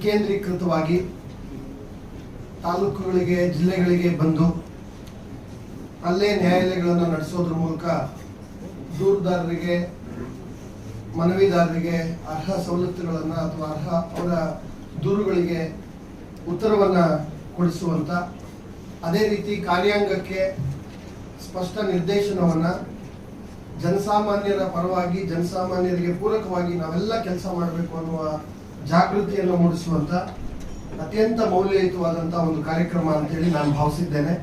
ವಿಕೇಂದ್ರೀಕೃತವಾಗಿ ತಾಲೂಕುಗಳಿಗೆ, ಜಿಲ್ಲೆಗಳಿಗೆ ಬಂದು ಅಲ್ಲೇ ನ್ಯಾಯಾಲಯಗಳನ್ನು ನಡೆಸೋದ್ರ ಮೂಲಕ ದೂರದಾರರಿಗೆ, ಮನವಿದಾರರಿಗೆ ಅರ್ಹ ಸವಲತ್ತುಗಳನ್ನು ಅಥವಾ ಅರ್ಹ ಅವರ ದೂರುಗಳಿಗೆ ಉತ್ತರವನ್ನು ಕೊಡಿಸುವಂಥ ಅದೇ ರೀತಿ ಕಾರ್ಯಾಂಗಕ್ಕೆ ಸ್ಪಷ್ಟ ನಿರ್ದೇಶನವನ್ನು ಜನಸಾಮಾನ್ಯರ ಪರವಾಗಿ, ಜನಸಾಮಾನ್ಯರಿಗೆ ಪೂರಕವಾಗಿ ನಾವೆಲ್ಲ ಕೆಲಸ ಮಾಡಬೇಕು ಅನ್ನುವ ಜಾಗೃತಿಯನ್ನು ಮೂಡಿಸುವಂತ ಅತ್ಯಂತ ಮೌಲ್ಯಯುತವಾದಂಥ ಒಂದು ಕಾರ್ಯಕ್ರಮ ಅಂತೇಳಿ ನಾನು ಭಾವಿಸಿದ್ದೇನೆ.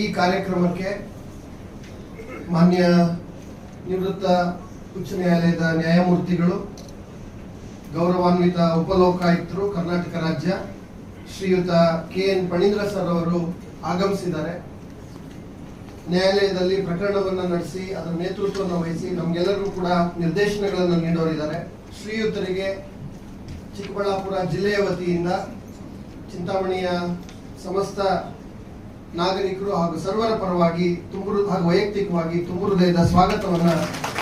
ಈ ಕಾರ್ಯಕ್ರಮಕ್ಕೆ ಮಾನ್ಯ ನಿವೃತ್ತ ಉಚ್ಚ ನ್ಯಾಯಾಲಯದ ನ್ಯಾಯಮೂರ್ತಿಗಳು, ಗೌರವಾನ್ವಿತ ಉಪಲೋಕಾಯುಕ್ತರು, ಕರ್ನಾಟಕ ರಾಜ್ಯ ಶ್ರೀಯುತ ಕೆ ಎನ್ ಪಣೀಂದ್ರ ಸರ್ ಅವರು ಆಗಮಿಸಿದ್ದಾರೆ. ನ್ಯಾಯಾಲಯದಲ್ಲಿ ಪ್ರಕರಣವನ್ನು ನಡೆಸಿ, ಅದರ ನೇತೃತ್ವವನ್ನು ವಹಿಸಿ ನಮಗೆಲ್ಲರಿಗೂ ಕೂಡ ನಿರ್ದೇಶನಗಳನ್ನು ನೀಡೋರಿದ್ದಾರೆ. ಶ್ರೀಯುತರಿಗೆ ಚಿಕ್ಕಬಳ್ಳಾಪುರ ಜಿಲ್ಲೆಯ ವತಿಯಿಂದ ಚಿಂತಾಮಣಿಯ ಸಮಸ್ತ ನಾಗರಿಕರು ಹಾಗೂ ಸರ್ವರ ಪರವಾಗಿ ತುಂಬು ಹಾಗೂ ವೈಯಕ್ತಿಕವಾಗಿ ತುಂಬು ಹೃದಯದ ಸ್ವಾಗತವನ್ನು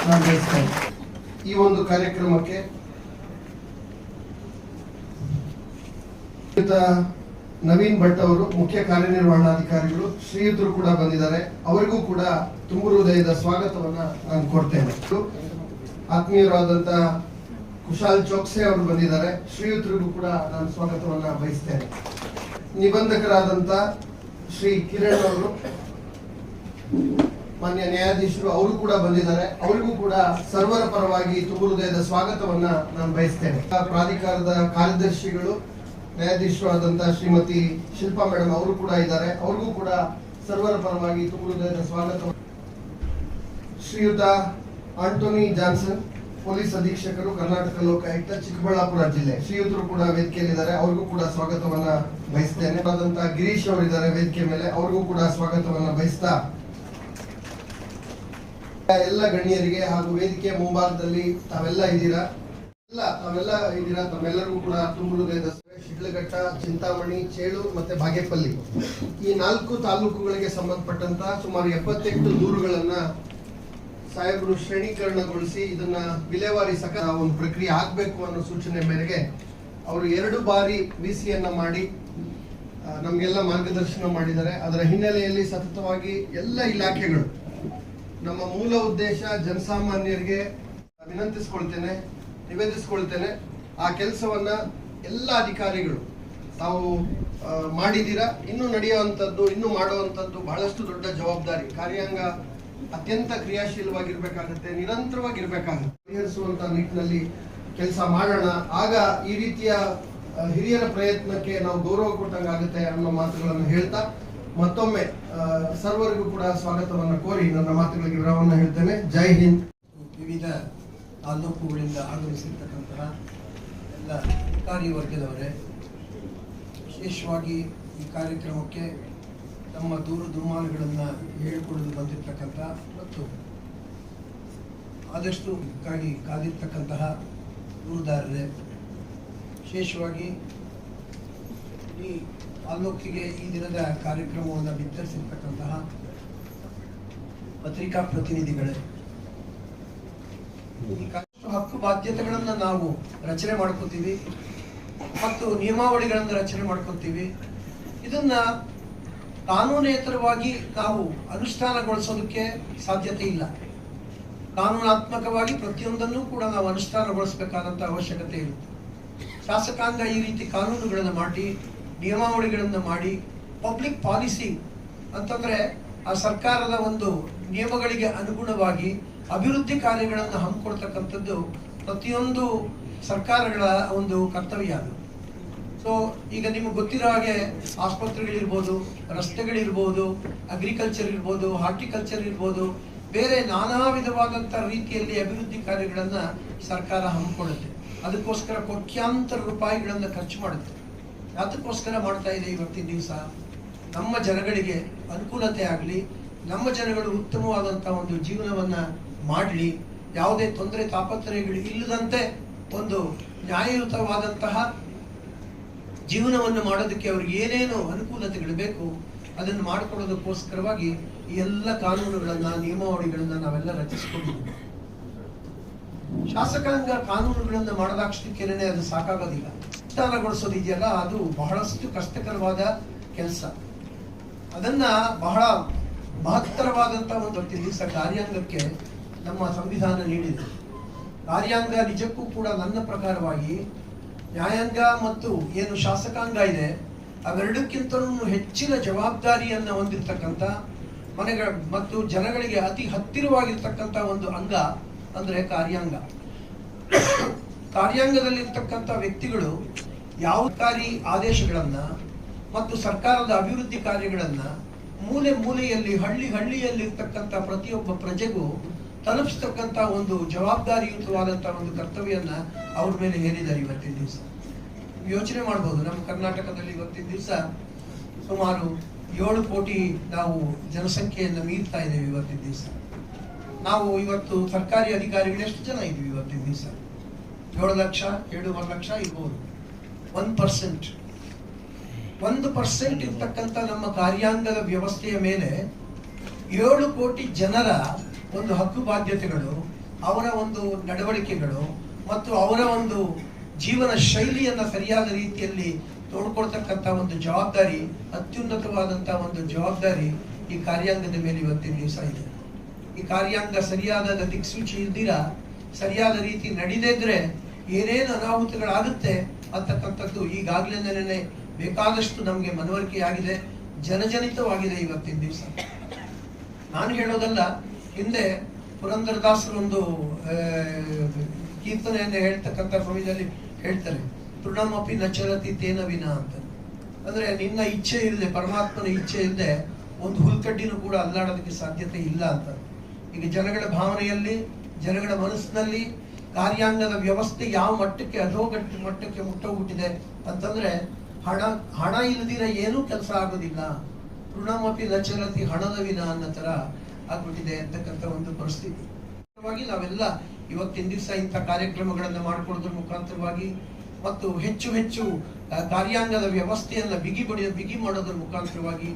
ನಾನು ಬಯಸ್ತೇನೆ ಈ ಒಂದು ಕಾರ್ಯಕ್ರಮಕ್ಕೆ ನವೀನ್ ಭಟ್ ಅವರು ಮುಖ್ಯ ಕಾರ್ಯನಿರ್ವಹಣಾಧಿಕಾರಿಗಳು, ಶ್ರೀಯುತರು ಕೂಡ ಬಂದಿದ್ದಾರೆ. ಅವರಿಗೂ ಕೂಡ ತುಂಬು ಹೃದಯದ ಸ್ವಾಗತವನ್ನು ನಾನು ಕೊಡ್ತೇನೆ. ಆತ್ಮೀಯರಾದಂತ ಕುಶಾಲ್ ಚೋಕ್ಸೆ ಅವರು ಬಂದಿದ್ದಾರೆ. ಶ್ರೀಯುತರಿಗೂ ಕೂಡ ನಾನು ಸ್ವಾಗತವನ್ನ ಬಯಸ್ತೇನೆ. ನಿಬಂಧಕರಾದಂತ ಶ್ರೀ ಕಿರಣ್ ಅವರು, ಮಾನ್ಯ ನ್ಯಾಯಾಧೀಶರು ಅವರು ಕೂಡ ಬಂದಿದ್ದಾರೆ. ಅವರಿಗೂ ಕೂಡ ಸರ್ವರ ಪರವಾಗಿ ತುಂಬು ಹೃದಯದ ಸ್ವಾಗತವನ್ನ ನಾನು ಬಯಸ್ತೇನೆ. ಪ್ರಾಧಿಕಾರದ ಕಾರ್ಯದರ್ಶಿಗಳು, ನ್ಯಾಯಾಧೀಶರು ಆದಂತಹ ಶ್ರೀಮತಿ ಶಿಲ್ಪಾ ಮೇಡಮ್ ಅವರು ಕೂಡ ಇದ್ದಾರೆ. ಅವ್ರಿಗೂ ಕೂಡ ಸರ್ವರ ಪರವಾಗಿ ತುಂಬು ಹೃದಯದ ಸ್ವಾಗತ ಶ್ರೀಯುತ ಆಂಟೋನಿ ಜಾನ್ಸನ್ ಪೊಲೀಸ್ ಅಧೀಕ್ಷಕರು ಕರ್ನಾಟಕ ಲೋಕಾಯುಕ್ತ ಚಿಕ್ಕಬಳ್ಳಾಪುರ ಜಿಲ್ಲೆ ಶ್ರೀಯುತರು ಕೂಡ ವೇದಿಕೆಯಲ್ಲಿದ್ದಾರೆ. ಅವ್ರಿಗೂ ಕೂಡ ಸ್ವಾಗತವನ್ನ ಬಯಸ್ತೇನೆ. ಆದಂತಹ ಗಿರೀಶ್ ಅವರಿದ್ದಾರೆ ವೇದಿಕೆ ಮೇಲೆ. ಅವ್ರಿಗೂ ಕೂಡ ಸ್ವಾಗತವನ್ನ ಬಯಸ್ತಾ ಎಲ್ಲ ಗಣ್ಯರಿಗೆ ಹಾಗೂ ವೇದಿಕೆ ಮುಂಭಾಗದಲ್ಲಿ ತಾವೆಲ್ಲ ಇದ್ದೀರಾ? ಎಲ್ಲ ತಾವೆಲ್ಲ ಇದ್ದೀರಾ? ತಮ್ಮೆಲ್ಲರಿಗೂ ಕೂಡ ತುಂಬ ಹೃದಯದ ಶಿಡ್ಲಘಟ್ಟ, ಚಿಂತಾಮಣಿ, ಚೇಳು ಮತ್ತೆ ಬಾಗೇಪಲ್ಲಿ. ಈ ನಾಲ್ಕು ತಾಲೂಕುಗಳಿಗೆ ಸಂಬಂಧಪಟ್ಟಂತ ಸುಮಾರು ಎಪ್ಪತ್ತೆಂಟು ದೂರುಗಳನ್ನ ಸಾಹೇಬರು ಶ್ರೇಣೀಕರಣಗೊಳಿಸಿ ಇದನ್ನ ವಿಲೇವಾರಿ ಸಕ ಒಂದು ಪ್ರಕ್ರಿಯೆ ಆಗ್ಬೇಕು ಅನ್ನೋ ಸೂಚನೆ ಮೇರೆಗೆ ಅವರು ಎರಡು ಬಾರಿ ವಿಸಿಯನ್ನ ಮಾಡಿ ನಮಗೆಲ್ಲ ಮಾರ್ಗದರ್ಶನ ಮಾಡಿದ್ದಾರೆ. ಅದರ ಹಿನ್ನೆಲೆಯಲ್ಲಿ ಸತತವಾಗಿ ಎಲ್ಲ ಇಲಾಖೆಗಳು ನಮ್ಮ ಮೂಲ ಉದ್ದೇಶ ಜನಸಾಮಾನ್ಯರಿಗೆ ವಿನಂತಿಸ್ಕೊಳ್ತೇನೆ, ನಿವೇದಿಸ್ಕೊಳ್ತೇನೆ. ಆ ಕೆಲಸವನ್ನ ಎಲ್ಲ ಅಧಿಕಾರಿಗಳು ತಾವು ಮಾಡಿದ್ದೀರಾ? ಇನ್ನು ನಡೆಯುವಂಥದ್ದು, ಇನ್ನು ಮಾಡುವಂಥದ್ದು ಬಹಳಷ್ಟು ದೊಡ್ಡ ಜವಾಬ್ದಾರಿ. ಕಾರ್ಯಾಂಗ ಅತ್ಯಂತ ಕ್ರಿಯಾಶೀಲವಾಗಿರ್ಬೇಕಾಗತ್ತೆ, ನಿರಂತರವಾಗಿರ್ಬೇಕಾಗತ್ತೆ. ಪರಿಹರಿಸುವಂತ ನಿಟ್ಟಿನಲ್ಲಿ ಕೆಲಸ ಮಾಡೋಣ. ಆಗ ಈ ರೀತಿಯ ಹಿರಿಯರ ಪ್ರಯತ್ನಕ್ಕೆ ನಾವು ಗೌರವ ಕೊಟ್ಟಂಗಾಗುತ್ತೆ ಅನ್ನೋ ಮಾತುಗಳನ್ನು ಹೇಳ್ತಾ, ಮತ್ತೊಮ್ಮೆ ಸರ್ವರಿಗೂ ಕೂಡ ಸ್ವಾಗತವನ್ನು ಕೋರಿ ನನ್ನ ಮಾತುಗಳಿಗೆ ವಿರಾಮವನ್ನು ಹೇಳ್ತೇನೆ. ಜೈ ಹಿಂದ್. ವಿವಿಧ ತಾಲೂಕುಗಳಿಂದ ಆಗಮಿಸಿರ್ತಕ್ಕಂತಹ ಎಲ್ಲ ಅಧಿಕಾರಿ ವರ್ಗದವರೇ, ವಿಶೇಷವಾಗಿ ಈ ಕಾರ್ಯಕ್ರಮಕ್ಕೆ ತಮ್ಮ ದೂರು ದುರ್ಮಾನಗಳನ್ನು ಹೇಳಿಕೊಳ್ಳಲು ಬಂದಿರತಕ್ಕಂಥ ಮತ್ತು ಆದಷ್ಟು ಕಾಡಿ ಕಾದಿರ್ತಕ್ಕಂತಹ ದೂರುದಾರರೇ, ವಿಶೇಷವಾಗಿ ಈ ತಾಲೂಕಿಗೆ ಈ ದಿನದ ಕಾರ್ಯಕ್ರಮವನ್ನು ಬಿತ್ತರಿಸಿರ್ತಕ್ಕಂತಹ ಪತ್ರಿಕಾ ಪ್ರತಿನಿಧಿಗಳೇ ಹಕ್ಕು ಬಾಧ್ಯತೆಗಳನ್ನು ನಾವು ರಚನೆ ಮಾಡ್ಕೋತೀವಿ ಮತ್ತು ನಿಯಮಾವಳಿಗಳನ್ನು ರಚನೆ ಮಾಡ್ಕೋತೀವಿ. ಇದನ್ನ ಕಾನೂನೇತರವಾಗಿ ನಾವು ಅನುಷ್ಠಾನಗೊಳಿಸೋದಕ್ಕೆ ಸಾಧ್ಯತೆ ಇಲ್ಲ. ಕಾನೂನಾತ್ಮಕವಾಗಿ ಪ್ರತಿಯೊಂದನ್ನು ಕೂಡ ನಾವು ಅನುಷ್ಠಾನಗೊಳಿಸಬೇಕಾದಂತ ಅವಶ್ಯಕತೆ ಇರುತ್ತೆ. ಶಾಸಕಾಂಗ ಈ ರೀತಿ ಕಾನೂನುಗಳನ್ನು ಮಾಡಿ, ನಿಯಮಾವಳಿಗಳನ್ನು ಮಾಡಿ ಪಬ್ಲಿಕ್ ಪಾಲಿಸಿ ಅಂತಂದ್ರೆ ಆ ಸರ್ಕಾರದ ಒಂದು ನಿಯಮಗಳಿಗೆ ಅನುಗುಣವಾಗಿ ಅಭಿವೃದ್ಧಿ ಕಾರ್ಯಗಳನ್ನು ಹಮ್ಮಿಕೊಡ್ತಕ್ಕಂಥದ್ದು ಪ್ರತಿಯೊಂದು ಸರ್ಕಾರಗಳ ಒಂದು ಕರ್ತವ್ಯ ಅದು. ಸೊ ಈಗ ನಿಮ್ಗೆ ಗೊತ್ತಿರೋ ಹಾಗೆ ಆಸ್ಪತ್ರೆಗಳಿರ್ಬೋದು, ರಸ್ತೆಗಳಿರ್ಬೋದು ಅಗ್ರಿಕಲ್ಚರ್ ಇರ್ಬೋದು ಹಾರ್ಟಿಕಲ್ಚರ್ ಇರ್ಬೋದು, ಬೇರೆ ನಾನಾ ವಿಧವಾದಂಥ ರೀತಿಯಲ್ಲಿ ಅಭಿವೃದ್ಧಿ ಕಾರ್ಯಗಳನ್ನು ಸರ್ಕಾರ ಹಮ್ಮಿಕೊಳ್ಳುತ್ತೆ. ಅದಕ್ಕೋಸ್ಕರ ಕೋಟ್ಯಾಂತರ ರೂಪಾಯಿಗಳನ್ನು ಖರ್ಚು ಮಾಡುತ್ತೆ. ಅದಕ್ಕೋಸ್ಕರ ಮಾಡ್ತಾ ಇದೆ ಇವತ್ತಿನ ದಿವಸ? ನಮ್ಮ ಜನಗಳಿಗೆ ಅನುಕೂಲತೆ ಆಗಲಿ, ನಮ್ಮ ಜನಗಳು ಉತ್ತಮವಾದಂಥ ಒಂದು ಜೀವನವನ್ನ ಮಾಡಲಿ, ಯಾವುದೇ ತೊಂದರೆ ತಾಪತ್ರಯಗಳು ಇಲ್ಲದಂತೆ ಒಂದು ನ್ಯಾಯಯುತವಾದಂತಹ ಜೀವನವನ್ನು ಮಾಡೋದಕ್ಕೆ ಅವ್ರಿಗೆ ಏನೇನು ಅನುಕೂಲತೆಗಳು ಬೇಕು, ಅದನ್ನು ಮಾಡಿಕೊಡೋದಕ್ಕೋಸ್ಕರವಾಗಿ ಈ ಎಲ್ಲ ಕಾನೂನುಗಳನ್ನ, ನಿಯಮಾವಳಿಗಳನ್ನ ನಾವೆಲ್ಲ ರಚಿಸಿಕೊಂಡಿದ್ದೀವಿ. ಶಾಸಕಾಂಗ ಕಾನೂನುಗಳನ್ನ ಮಾಡದಾಕ್ಷಿಕೆನೆ ಅದು ಸಾಕಾಗೋದಿಲ್ಲ. ಅನುಷ್ಠಾನಗೊಳಿಸೋದಿದೆಯಲ್ಲ ಅದು ಬಹಳಷ್ಟು ಕಷ್ಟಕರವಾದ ಕೆಲಸ. ಅದನ್ನ ಬಹಳ ಮಹತ್ತರವಾದಂತ ಒಂದು ದಿವಸ ಕಾರ್ಯಾಂಗಕ್ಕೆ ನಮ್ಮ ಸಂವಿಧಾನ ನೀಡಿದೆ. ಕಾರ್ಯಾಂಗ ನಿಜಕ್ಕೂ ಕೂಡ ನನ್ನ ಪ್ರಕಾರವಾಗಿ ನ್ಯಾಯಾಂಗ ಮತ್ತು ಏನು ಶಾಸಕಾಂಗ ಇದೆ, ಅವೆರಡಕ್ಕಿಂತಲೂ ಹೆಚ್ಚಿನ ಜವಾಬ್ದಾರಿಯನ್ನು ಹೊಂದಿರತಕ್ಕಂಥ ಮನೆಗಳ ಮತ್ತು ಜನಗಳಿಗೆ ಅತಿ ಹತ್ತಿರವಾಗಿರ್ತಕ್ಕಂಥ ಒಂದು ಅಂಗ ಅಂದರೆ ಕಾರ್ಯಾಂಗ. ಕಾರ್ಯಾಂಗದಲ್ಲಿರ್ತಕ್ಕಂಥ ವ್ಯಕ್ತಿಗಳು ಯಾವ ಕಾರಿ ಆದೇಶಗಳನ್ನು ಮತ್ತು ಸರ್ಕಾರದ ಅಭಿವೃದ್ಧಿ ಕಾರ್ಯಗಳನ್ನು ಮೂಲೆ ಮೂಲೆಯಲ್ಲಿ ಹಳ್ಳಿ ಹಳ್ಳಿಯಲ್ಲಿರ್ತಕ್ಕಂಥ ಪ್ರತಿಯೊಬ್ಬ ಪ್ರಜೆಗೂ ತಲುಪಿಸ್ತಕ್ಕಂಥ ಒಂದು ಜವಾಬ್ದಾರಿಯುತವಾದಂಥ ಒಂದು ಕರ್ತವ್ಯನ ಅವ್ರ ಮೇಲೆ ಹೇರಿದ್ದಾರೆ ಇವತ್ತಿನ ದಿವಸ. ಯೋಚನೆ ಮಾಡ್ಬೋದು, ನಮ್ಮ ಕರ್ನಾಟಕದಲ್ಲಿ ಇವತ್ತಿನ ದಿವಸ ಸುಮಾರು ಏಳು ಕೋಟಿ ನಾವು ಜನಸಂಖ್ಯೆಯನ್ನು ಮೀರ್ತಾ ಇದ್ದೇವೆ ಇವತ್ತಿನ ದಿವಸ. ನಾವು ಇವತ್ತು ಸರ್ಕಾರಿ ಅಧಿಕಾರಿಗಳು ಎಷ್ಟು ಜನ ಇದ್ದೀವಿ ಇವತ್ತಿನ ದಿವಸ? ಏಳು ಲಕ್ಷ, ಏಳುವರೆ ಲಕ್ಷ ಇರ್ಬೋದು. ಒಂದು ಪರ್ಸೆಂಟ್. ಒಂದು ಪರ್ಸೆಂಟ್ ಇರ್ತಕ್ಕಂಥ ನಮ್ಮ ಕಾರ್ಯಾಂಗದ ವ್ಯವಸ್ಥೆಯ ಮೇಲೆ ಏಳು ಕೋಟಿ ಜನರ ಒಂದು ಹಕ್ಕು ಬಾಧ್ಯತೆಗಳು, ಅವರ ಒಂದು ನಡವಳಿಕೆಗಳು ಮತ್ತು ಅವರ ಒಂದು ಜೀವನ ಶೈಲಿಯನ್ನ ಸರಿಯಾದ ರೀತಿಯಲ್ಲಿ ನೋಡ್ಕೊಳ್ತಕ್ಕಂಥ ಒಂದು ಜವಾಬ್ದಾರಿ, ಅತ್ಯುನ್ನತವಾದಂಥ ಒಂದು ಜವಾಬ್ದಾರಿ ಈ ಕಾರ್ಯಾಂಗದ ಮೇಲೆ ಇವತ್ತಿನ ದಿವಸ ಇದೆ. ಈ ಕಾರ್ಯಾಂಗ ಸರಿಯಾದ ದಿಕ್ಸೂಚಿ ಇಲ್ದಿರ, ಸರಿಯಾದ ರೀತಿ ನಡೀದೇ ಇದ್ರೆ ಏನೇನು ಅನಾಹುತಗಳಾಗುತ್ತೆ ಅಂತಕ್ಕಂಥದ್ದು ಈಗಾಗಲೇ ಬೇಕಾದಷ್ಟು ನಮಗೆ ಮನವರಿಕೆ ಆಗಿದೆ ಜನಜನಿತವಾಗಿದೆ ಇವತ್ತಿನ ದಿವಸ. ನಾನು ಹೇಳೋದಲ್ಲ ಹಿಂದೆ ಪುರಂದರದಾಸರೊಂದು ಕೀರ್ತನೆಯನ್ನು ಹೇಳ್ತಕ್ಕಂಥ ಸಮಯದಲ್ಲಿ ಹೇಳ್ತಾರೆ, ತೃಣಮಪಿ ನಚರತಿ ತೇನ ವಿನ ಅಂತ. ಅಂದ್ರೆ ನಿನ್ನ ಇಚ್ಛೆ ಇಲ್ಲದೆ, ಪರಮಾತ್ಮನ ಇಚ್ಛೆ ಇಲ್ಲದೆ ಒಂದು ಹುಲ್ಕಡ್ಡಿನೂ ಕೂಡ ಅಲ್ಲಾಡೋದಕ್ಕೆ ಸಾಧ್ಯತೆ ಇಲ್ಲ ಅಂತ. ಈಗ ಜನಗಳ ಭಾವನೆಯಲ್ಲಿ, ಜನಗಳ ಮನಸ್ಸಿನಲ್ಲಿ ಕಾರ್ಯಾಂಗದ ವ್ಯವಸ್ಥೆ ಯಾವ ಮಟ್ಟಕ್ಕೆ, ಅಧೋಗಟ್ಟ ಮಟ್ಟಕ್ಕೆ ಮುಟ್ಟೋಗ್ಬಿಟ್ಟಿದೆ ಅಂತಂದ್ರೆ, ಹಣ ಹಣ ಇಲ್ಲದಿರ ಏನೂ ಕೆಲಸ ಆಗೋದಿಲ್ಲ. ಋಣಮಪಿ ನಚರತಿ ಹಣದ ವಿನ ಅನ್ನೋ ತರ ಆಗ್ಬಿಟ್ಟಿದೆ ಅಂತಕ್ಕಂಥ ಒಂದು ಪರಿಸ್ಥಿತಿ. ನಾವೆಲ್ಲ ಇವತ್ತಿನ ದಿವಸ ಇಂಥ ಕಾರ್ಯಕ್ರಮಗಳನ್ನು ಮಾಡಿಕೊಳ್ಳೋದ್ರ ಮುಖಾಂತರವಾಗಿ ಮತ್ತು ಹೆಚ್ಚು ಹೆಚ್ಚು ಕಾರ್ಯಾಂಗದ ವ್ಯವಸ್ಥೆಯನ್ನ ಬಿಗಿ ಬಡಿಯ ಬಿಗಿ ಮಾಡೋದ್ರ ಮುಖಾಂತರವಾಗಿ,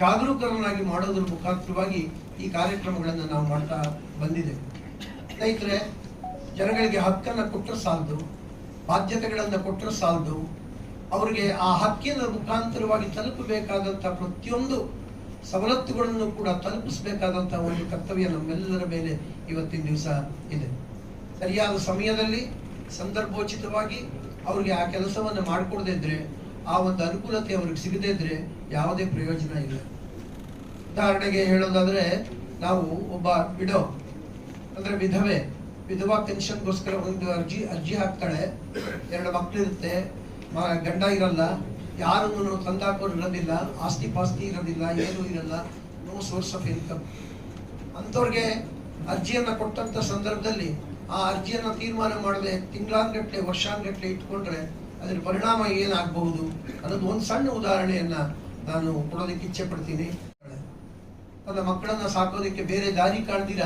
ಜಾಗರೂಕರನ್ನಾಗಿ ಮಾಡೋದ್ರ ಮುಖಾಂತರವಾಗಿ ಈ ಕಾರ್ಯಕ್ರಮಗಳನ್ನು ನಾವು ಮಾಡ್ತಾ ಬಂದಿದೆ ಸ್ನೇಹಿತರೆ, ಜನಗಳಿಗೆ ಹಕ್ಕನ್ನ ಕೊಟ್ಟರೆ ಸಾಲದು, ಬಾಧ್ಯತೆಗಳನ್ನ ಕೊಟ್ಟರೆ ಸಾಲದು, ಅವರಿಗೆ ಆ ಹಕ್ಕಿನ ಮುಖಾಂತರವಾಗಿ ತಲುಪಬೇಕಾದಂತ ಪ್ರತಿಯೊಂದು ಸವಲತ್ತುಗಳನ್ನು ಕೂಡ ತಲುಪಿಸಬೇಕಾದಂತಹ ಒಂದು ಕರ್ತವ್ಯ ನಮ್ಮೆಲ್ಲರ ಮೇಲೆ ಇವತ್ತಿನ ದಿವಸ ಇದೆ. ಸರಿಯಾದ ಸಮಯದಲ್ಲಿ ಸಂದರ್ಭೋಚಿತವಾಗಿ ಅವ್ರಿಗೆ ಆ ಕೆಲಸವನ್ನು ಮಾಡಿಕೊಡದೇ ಇದ್ರೆ, ಆ ಒಂದು ಅನುಕೂಲತೆ ಅವ್ರಿಗೆ ಸಿಗದೇ ಇದ್ರೆ ಯಾವುದೇ ಪ್ರಯೋಜನ ಇಲ್ಲ. ಉದಾಹರಣೆಗೆ ಹೇಳೋದಾದ್ರೆ, ನಾವು ಒಬ್ಬ ವಿಡೋ, ಅಂದ್ರೆ ವಿಧವೆ, ವಿಧವಾ ಪೆನ್ಷನ್ಗೋಸ್ಕರ ಒಂದು ಅರ್ಜಿ ಅರ್ಜಿ ಹಾಕ್ತಾಳೆ. ಎರಡು ಮಕ್ಕಳಿರುತ್ತೆ ಗಂಡ ಇರಲ್ಲ. ಯಾರನ್ನು ತಂದಾಕೋರು ಇರೋದಿಲ್ಲ, ಆಸ್ತಿ ಪಾಸ್ತಿ ಇರೋದಿಲ್ಲ, ಏನೂ ಇರಲ್ಲ ನೋ ಸೋರ್ಸ್ ಆಫ್ ಇನ್ಕಮ್ ಅಂಥವ್ರಿಗೆ ಅರ್ಜಿಯನ್ನು ಕೊಟ್ಟಂಥ ಸಂದರ್ಭದಲ್ಲಿ ಆ ಅರ್ಜಿಯನ್ನು ತೀರ್ಮಾನ ಮಾಡದೆ ತಿಂಗಳಾನ್ಗಟ್ಲೆ, ವರ್ಷಾನ್ಗಟ್ಲೆ ಇಟ್ಕೊಂಡ್ರೆ ಅದರ ಪರಿಣಾಮ ಏನಾಗಬಹುದು? ಅನ್ನೋದು ಒಂದು ಸಣ್ಣ ಉದಾಹರಣೆಯನ್ನ ನಾನು ಕೊಡೋದಕ್ಕೆ ಇಚ್ಛೆ ಪಡ್ತೀನಿ. ತನ್ನ ಮಕ್ಕಳನ್ನ ಸಾಕೋದಕ್ಕೆ ಬೇರೆ ದಾರಿ ಕಾಣ್ದಿರ?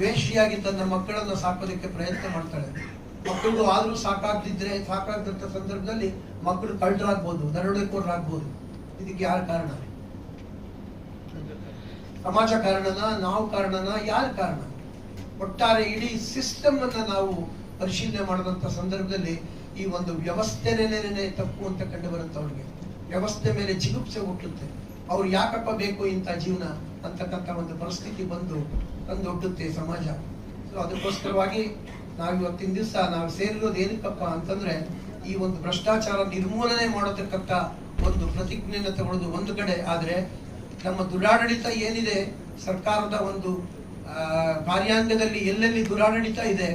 ವೇಷಿಯಾಗಿ ತನ್ನ ಮಕ್ಕಳನ್ನು ಸಾಕೋದಕ್ಕೆ ಪ್ರಯತ್ನ ಮಾಡ್ತಾಳೆ. ಮಕ್ಕಳು ಆದರೂ ಸಾಕಾಗ್ದಿದ್ರೆ ಸಾಕಾಗ್ದಂತ ಸಂದರ್ಭದಲ್ಲಿ ಮಕ್ಕಳು ಕಳ್ಳರಾಗ್ಬೋದು ದರೋಡೆಕೋರರಾಗ್ಬೋದು ಇದಕ್ಕೆ ಯಾರ ಕಾರಣ? ಸಮಾಜ ಕಾರಣನ, ನಾವು ಕಾರಣನ, ಯಾರ ಕಾರಣ? ಒಟ್ಟಾರೆ ಇಡೀ ಸಿಸ್ಟಮ್ ಅನ್ನ ನಾವು ಪರಿಶೀಲನೆ ಮಾಡಿದಂತ ಸಂದರ್ಭದಲ್ಲಿ ಈ ಒಂದು ವ್ಯವಸ್ಥೆನೇ ತಪ್ಪು ಅಂತ ಕಂಡು ಬರುತ್ತೆ ಅವ್ರಿಗೆ. ವ್ಯವಸ್ಥೆ ಮೇಲೆ ಜಿಗುಪ್ಸೆ ಹುಟ್ಟುತ್ತೆ. ಅವ್ರು ಯಾಕಪ್ಪ ಬೇಕು ಇಂಥ ಜೀವನ ಅಂತಕ್ಕಂಥ ಒಂದು ಪರಿಸ್ಥಿತಿ ಬಂದು ತಂದೊಡ್ಡುತ್ತೆ ಸಮಾಜ. ಸೊ ಅದಕ್ಕೋಸ್ಕರವಾಗಿ ನಾವು ಇವತ್ತಿನ ದಿವಸ ನಾವು ಸೇರಿರೋದು ಏನಕ್ಕಪ್ಪ ಅಂತಂದ್ರೆ ಈ ಒಂದು ಭ್ರಷ್ಟಾಚಾರ ನಿರ್ಮೂಲನೆ ಮಾಡತಕ್ಕಂತ ಒಂದು ಪ್ರತಿಜ್ಞೆಯನ್ನು ತಗೊಳ್ಳೋದು ಒಂದು ಕಡೆ. ಆದ್ರೆ ನಮ್ಮ ದುರಾಡಳಿತ ಏನಿದೆ, ಸರ್ಕಾರದ ಒಂದು ಕಾರ್ಯಾಂಗದಲ್ಲಿ ಎಲ್ಲೆಲ್ಲಿ ದುರಾಡಳಿತ ಇದೆ,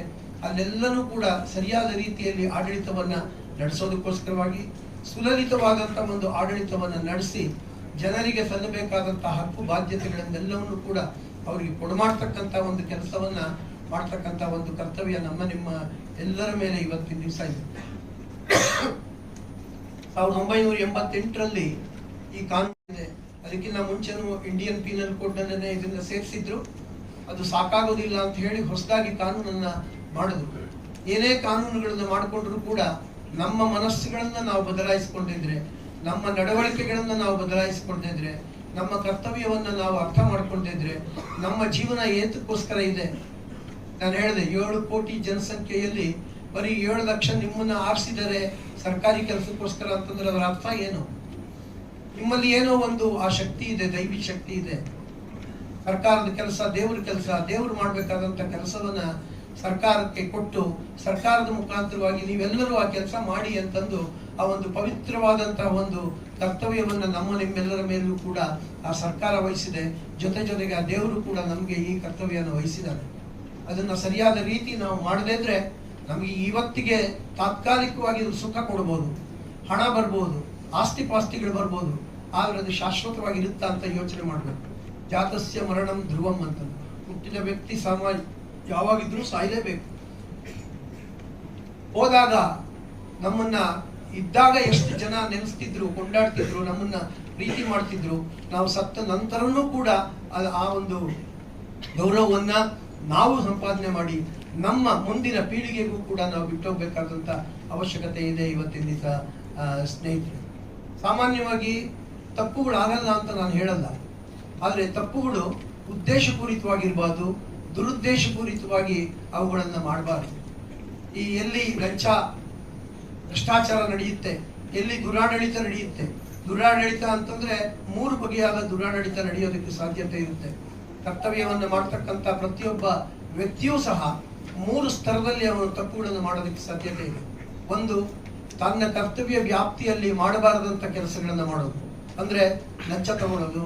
ಅಲ್ಲೆಲ್ಲನೂ ಕೂಡ ಸರಿಯಾದ ರೀತಿಯಲ್ಲಿ ಆಡಳಿತವನ್ನ ನಡೆಸೋದಕ್ಕೋಸ್ಕರವಾಗಿ ಸುಲಲಿತವಾದಂತಹ ಒಂದು ಆಡಳಿತವನ್ನ ನಡೆಸಿ ಜನರಿಗೆ ಸಲ್ಲಬೇಕಾದಂತಹ ಹಕ್ಕು, ಬಾಧ್ಯತೆಗಳನ್ನೆಲ್ಲವನ್ನು ಕೂಡ ಅವರಿಗೆ ಕೊಡಮಾಡ್ತಕ್ಕಂಥ ಒಂದು ಕೆಲಸವನ್ನ ಮಾಡ್ತಕ್ಕಂಥ ಒಂದು ಕರ್ತವ್ಯ ನಮ್ಮ ನಿಮ್ಮ ಎಲ್ಲರ ಮೇಲೆ ಇವತ್ತಿನ ದಿವಸ ಇದೆ. ಸಾವಿರದ ಒಂಬೈನೂರ ಎಂಬತ್ತೆಂಟರಲ್ಲಿ ಈ ಕಾನೂನು ಇದೆ. ಅದಕ್ಕಿಂತ ಮುಂಚೆನೂ ಇಂಡಿಯನ್ ಪೀನಲ್ ಕೋಡ್ ಅನ್ನೇ ಇದನ್ನ ಸೇರಿಸಿದ್ರು. ಅದು ಸಾಕಾಗೋದಿಲ್ಲ ಅಂತ ಹೇಳಿ ಹೊಸದಾಗಿ ಕಾನೂನನ್ನ ಮಾಡಿದ್ರು ಏನೇ ಕಾನೂನುಗಳನ್ನ ಮಾಡಿಕೊಂಡ್ರು ಕೂಡ ನಮ್ಮ ಮನಸ್ಸುಗಳನ್ನ ನಾವು ಬದಲಾಯಿಸಿಕೊಂಡಿದ್ರೆ ನಮ್ಮ ನಡವಳಿಕೆಗಳನ್ನ ನಾವು ಬದಲಾಯಿಸಿಕೊಂಡಿದ್ರೆ ನಮ್ಮ ಕರ್ತವ್ಯವನ್ನ ನಾವು ಅರ್ಥ ಮಾಡ್ಕೊಂಡಿದ್ರೆ ನಮ್ಮ ಜೀವನ ಏತಕ್ಕೋಸ್ಕರ ಇದೆ ನಾನು ಹೇಳಿದೆ, ಏಳು ಕೋಟಿ ಜನಸಂಖ್ಯೆಯಲ್ಲಿ ಬರೀ ಏಳು ಲಕ್ಷ ನಿಮ್ಮನ್ನ ಆರಿಸಿದರೆ ಸರ್ಕಾರಿ ಕೆಲಸಕ್ಕೋಸ್ಕರ ಅಂತಂದ್ರೆ ಅದರ ಅರ್ಥ ಏನು? ನಿಮ್ಮಲ್ಲಿ ಏನೋ ಒಂದು ಆ ಶಕ್ತಿ ಇದೆ ದೈವಿ ಶಕ್ತಿ ಇದೆ. ಸರ್ಕಾರದ ಕೆಲಸ, ದೇವ್ರ ಕೆಲಸ, ದೇವ್ರು ಮಾಡಬೇಕಾದಂಥ ಕೆಲಸವನ್ನ ಸರ್ಕಾರಕ್ಕೆ ಕೊಟ್ಟು, ಸರ್ಕಾರದ ಮುಖಾಂತರವಾಗಿ ನೀವೆಲ್ಲರೂ ಆ ಕೆಲಸ ಮಾಡಿ ಅಂತಂದು ಆ ಒಂದು ಪವಿತ್ರವಾದಂತಹ ಒಂದು ಕರ್ತವ್ಯವನ್ನ ನಮ್ಮ ನಿಮ್ಮೆಲ್ಲರ ಮೇಲೂ ಕೂಡ ಆ ಸರ್ಕಾರ ವಹಿಸಿದೆ. ಜೊತೆ ಜೊತೆಗೆ ಆ ದೇವರು ಕೂಡ ನಮಗೆ ಈ ಕರ್ತವ್ಯವನ್ನು ವಹಿಸಿದ್ದಾರೆ. ಅದನ್ನ ಸರಿಯಾದ ರೀತಿ ನಾವು ಮಾಡದೇ ಇದ್ರೆ ನಮಗೆ ಇವತ್ತಿಗೆ ತಾತ್ಕಾಲಿಕವಾಗಿ ಸುಖ ಕೊಡ್ಬೋದು, ಹಣ ಬರ್ಬೋದು ಆಸ್ತಿ ಪಾಸ್ತಿಗಳು ಬರ್ಬೋದು, ಆದ್ರೆ ಅದು ಶಾಶ್ವತವಾಗಿ ಇರುತ್ತಾ ಅಂತ ಯೋಚನೆ ಮಾಡಬೇಕು. ಜಾತಸ್ಯ ಮರಣಂ ಧ್ರುವಂ ಅಂತ ಹುಟ್ಟಿದ ವ್ಯಕ್ತಿ ಸಾಮಾನ್ಯ, ಯಾವಾಗಿದ್ರೂ ಸಾಯಲೇಬೇಕು. ಹೋದಾಗ ನಮ್ಮನ್ನ ಇದ್ದಾಗ ಎಷ್ಟು ಜನ ನೆನೆಸ್ತಿದ್ರು, ಕೊಂಡಾಡ್ತಿದ್ರು, ನಮ್ಮನ್ನ ಪ್ರೀತಿ ಮಾಡ್ತಿದ್ರು, ನಾವು ಸತ್ತ ನಂತರನೂ ಕೂಡ ಆ ಒಂದು ಗೌರವವನ್ನ ನಾವು ಸಂಪಾದನೆ ಮಾಡಿ ನಮ್ಮ ಮುಂದಿನ ಪೀಳಿಗೆಗೂ ಕೂಡ ನಾವು ಬಿಟ್ಟೋಗ್ಬೇಕಾದಂತ ಅವಶ್ಯಕತೆ ಇದೆ ಇವತ್ತಿನ ದಿವಸ ಸ್ನೇಹಿತರೆ. ಸಾಮಾನ್ಯವಾಗಿ ತಪ್ಪುಗಳಾಗಲ್ಲ ಅಂತ ನಾನು ಹೇಳಲ್ಲ. ಆದರೆ ತಪ್ಪುಗಳು ಉದ್ದೇಶಪೂರಿತವಾಗಿರ್ಬಾರ್ದು, ದುರುದ್ದೇಶಪೂರಿತವಾಗಿ ಅವುಗಳನ್ನು ಮಾಡಬಾರ್ದು. ಈ ಎಲ್ಲಿ ಲಂಚ, ಭ್ರಷ್ಟಾಚಾರ ನಡೆಯುತ್ತೆ, ಎಲ್ಲಿ ದುರಾಡಳಿತ ನಡೆಯುತ್ತೆ. ದುರಾಡಳಿತ ಅಂತಂದ್ರೆ ಮೂರು ಬಗೆಯಾದ ದುರಾಡಳಿತ ನಡೆಯೋದಕ್ಕೆ ಸಾಧ್ಯತೆ ಇರುತ್ತೆ. ಕರ್ತವ್ಯವನ್ನು ಮಾಡ್ತಕ್ಕಂಥ ಪ್ರತಿಯೊಬ್ಬ ವ್ಯಕ್ತಿಯೂ ಸಹ ಮೂರು ಸ್ತರದಲ್ಲಿ ಅವನು ತಪ್ಪುಗಳನ್ನು ಮಾಡೋದಕ್ಕೆ ಸಾಧ್ಯತೆ ಇದೆ. ಒಂದು, ತನ್ನ ಕರ್ತವ್ಯ ವ್ಯಾಪ್ತಿಯಲ್ಲಿ ಮಾಡಬಾರದಂತ ಕೆಲಸಗಳನ್ನು ಮಾಡೋದು. ಅಂದ್ರೆ ಲಂಚ ತಗೊಳ್ಳೋದು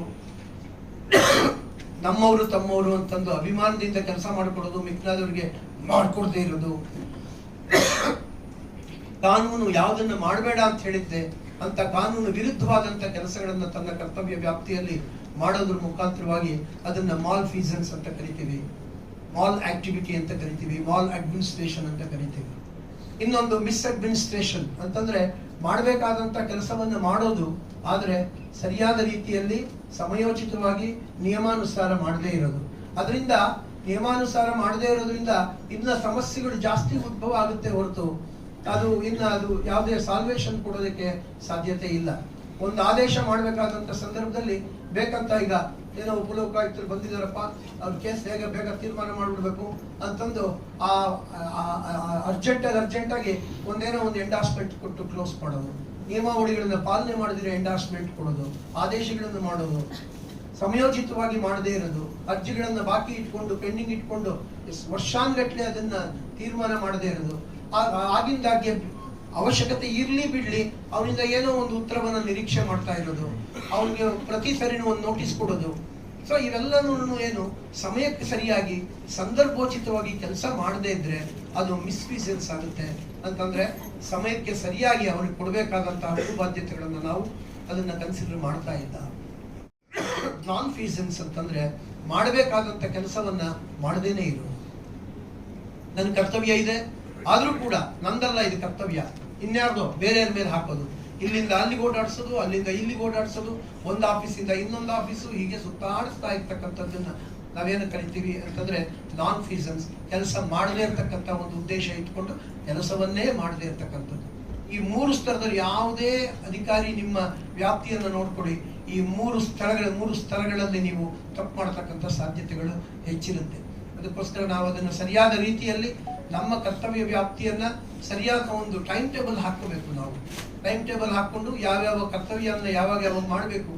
ನಮ್ಮವರು ತಮ್ಮವರು ಅಂತಂದು ಅಭಿಮಾನದಿಂದ ಕೆಲಸ ಮಾಡಿಕೊಡೋದು ಮಿಕ್ನಾದವ್ರಿಗೆ ಮಾಡ್ಕೊಡದೇ ಇರೋದು. ಕಾನೂನು ಯಾವುದನ್ನು ಮಾಡಬೇಡ ಅಂತ ಹೇಳಿದ್ದೆ, ಅಂತ ಕಾನೂನು ವಿರುದ್ಧವಾದಂತ ಕೆಲಸಗಳನ್ನು ತನ್ನ ಕರ್ತವ್ಯ ವ್ಯಾಪ್ತಿಯಲ್ಲಿ ಮಾಡೋದ್ರ ಮುಖಾಂತರವಾಗಿ ಅದನ್ನ ಮಾಲ್ ಫೀಸನ್ಸ್ ಅಂತ ಕರಿತೀವಿ. ಮಾಲ್ ಆಕ್ಟಿವಿಟಿ ಅಂತ ಕರಿತೀವಿ ಮಾಲ್ ಅಡ್ಮಿನಿಸ್ಟ್ರೇಷನ್ ಅಂತ ಕರಿತೀವಿ. ಇನ್ನೊಂದು ಮಿಸ್ ಅಡ್ಮಿನಿಸ್ಟ್ರೇಷನ್ ಅಂತಂದ್ರೆ ಮಾಡಬೇಕಾದಂತ ಕೆಲಸವನ್ನು ಮಾಡೋದು, ಆದರೆ ಸರಿಯಾದ ರೀತಿಯಲ್ಲಿ ಸಮಯೋಚಿತವಾಗಿ ನಿಯಮಾನುಸಾರ ಮಾಡದೇ ಇರೋದು. ಅದರಿಂದ ನಿಯಮಾನುಸಾರ ಮಾಡದೇ ಇರೋದ್ರಿಂದ ಇನ್ನ ಸಮಸ್ಯೆಗಳು ಜಾಸ್ತಿ ಉದ್ಭವ ಆಗುತ್ತೆ ಹೊರತು. ಅದು ಇನ್ನು ಅದು ಯಾವುದೇ ಸಾಲ್ವೇಷನ್ ಕೊಡೋದಕ್ಕೆ ಸಾಧ್ಯತೆ ಇಲ್ಲ. ಒಂದು ಆದೇಶ ಮಾಡಬೇಕಾದಂತ ಸಂದರ್ಭದಲ್ಲಿ ಬೇಕಂತ ಈಗ ಏನೋ ಉಪಲೋಕಾಯುಕ್ತರು ಬಂದಿದ್ದಾರಪ್ಪ, ಅವ್ರ ಕೇಸ್ ಹೇಗೆ ಬೇಗ ತೀರ್ಮಾನ ಮಾಡಿಬಿಡ್ಬೇಕು ಅಂತಂದು ಆ ಅರ್ಜೆಂಟ್ ಆಗಿ ಅರ್ಜೆಂಟ್ ಆಗಿ ಒಂದೇನೋ ಒಂದು ಎಂಡಾಸ್ಮೆಂಟ್ ಕೊಟ್ಟು ಕ್ಲೋಸ್ ಮಾಡೋದು. ನಿಯಮಾವಳಿಗಳನ್ನು ಪಾಲನೆ ಮಾಡಿದ್ರೆ ಎಂಡಾಸ್ಮೆಂಟ್ ಕೊಡೋದು, ಆದೇಶಗಳನ್ನು ಮಾಡೋದು, ಸಮಯೋಚಿತವಾಗಿ ಮಾಡದೇ ಇರೋದು, ಅರ್ಜಿಗಳನ್ನು ಬಾಕಿ ಇಟ್ಕೊಂಡು ಪೆಂಡಿಂಗ್ ಇಟ್ಕೊಂಡು ವರ್ಷಾನ್ಗಟ್ಲೆ ಅದನ್ನ ತೀರ್ಮಾನ ಮಾಡದೇ ಇರೋದು. ಆ- ಆ- ಆಗಿಂದಾಗ್ಗೆ ಅವಶ್ಯಕತೆ ಇರಲಿ ಬಿಡ್ಲಿ ಅವನಿಂದ ಏನೋ ಒಂದು ಉತ್ತರವನ್ನು ನಿರೀಕ್ಷೆ ಮಾಡ್ತಾ ಇರೋದು ಅವನಿಗೆ ಪ್ರತಿ ಸರಿನೂ ಒಂದು ನೋಟಿಸ್ ಕೊಡೋದು. ಸೊ ಇವೆಲ್ಲನೂ ಏನು, ಸಮಯಕ್ಕೆ ಸರಿಯಾಗಿ, ಸಂದರ್ಭೋಚಿತವಾಗಿ ಕೆಲಸ ಮಾಡದೇ ಇದ್ರೆ ಅದು ಮಿಸ್ಫೀಸೆನ್ಸ್ ಆಗುತ್ತೆ. ಅಂತಂದ್ರೆ, ಸಮಯಕ್ಕೆ ಸರಿಯಾಗಿ ಅವನಿಗೆ ಕೊಡಬೇಕಾದಂತಹ ಹಕ್ಕು ಬಾಧ್ಯತೆಗಳನ್ನು ನಾವು ಅದನ್ನ ಕನ್ಸಿಡರ್ ಮಾಡ್ತಾ ಇಲ್ಲ ನಾನ್ ಫೀಸೆನ್ಸ್ ಅಂತಂದ್ರೆ, ಮಾಡಬೇಕಾದಂತ ಕೆಲಸವನ್ನ ಮಾಡದೇನೆ ಇರು. ನನ್ನ ಕರ್ತವ್ಯ ಇದೆ ಆದ್ರೂ ಕೂಡ ನಂದಲ್ಲ ಇದು ಕರ್ತವ್ಯ. ಇನ್ಯಾರ್ದೋ ಬೇರೆಯವ್ರ ಮೇಲೆ ಹಾಕೋದು. ಇಲ್ಲಿಂದ ಅಲ್ಲಿಗೆ ಓಡಾಡಿಸೋದು, ಅಲ್ಲಿಂದ ಇಲ್ಲಿಗೆ ಓಡಾಡಿಸೋದು, ಒಂದು ಆಫೀಸಿಂದ ಇನ್ನೊಂದು ಆಫೀಸು, ಹೀಗೆ ಸುತ್ತಾಡಿಸ್ತಾ ಇರ್ತಕ್ಕಂಥದ್ದನ್ನ ನಾವೇನು ಕರಿತೀವಿ ಅಂತಂದ್ರೆ ನಾನ್ ಫೀಸನ್ಸ್ ಕೆಲಸ ಮಾಡದೇ ಇರತಕ್ಕಂಥ ಒಂದು ಉದ್ದೇಶ ಇಟ್ಕೊಂಡು ಕೆಲಸವನ್ನೇ ಮಾಡದೇ ಇರ್ತಕ್ಕಂಥದ್ದು. ಈ ಮೂರು ಸ್ತರದಲ್ಲಿ ಯಾವುದೇ ಅಧಿಕಾರಿ ನಿಮ್ಮ ವ್ಯಾಪ್ತಿಯನ್ನು ನೋಡ್ಕೊಳ್ಳಿ. ಈ ಮೂರು ಸ್ಥಳಗಳ, ಮೂರು ಸ್ಥಳಗಳಲ್ಲಿ ನೀವು ತಪ್ಪು ಮಾಡತಕ್ಕಂಥ ಸಾಧ್ಯತೆಗಳು ಹೆಚ್ಚಿರುತ್ತೆ. ಅದಕ್ಕೋಸ್ಕರ ನಾವು ಅದನ್ನು ಸರಿಯಾದ ರೀತಿಯಲ್ಲಿ ನಮ್ಮ ಕರ್ತವ್ಯ ವ್ಯಾಪ್ತಿಯನ್ನ ಸರಿಯಾದ ಒಂದು ಟೈಮ್ ಟೇಬಲ್ ಹಾಕೋಬೇಕು ನಾವು. ಟೈಮ್ ಟೇಬಲ್ ಹಾಕೊಂಡು ಯಾವ್ಯಾವ ಕರ್ತವ್ಯವನ್ನು ಯಾವಾಗ ಯಾವಾಗ ಮಾಡಬೇಕು,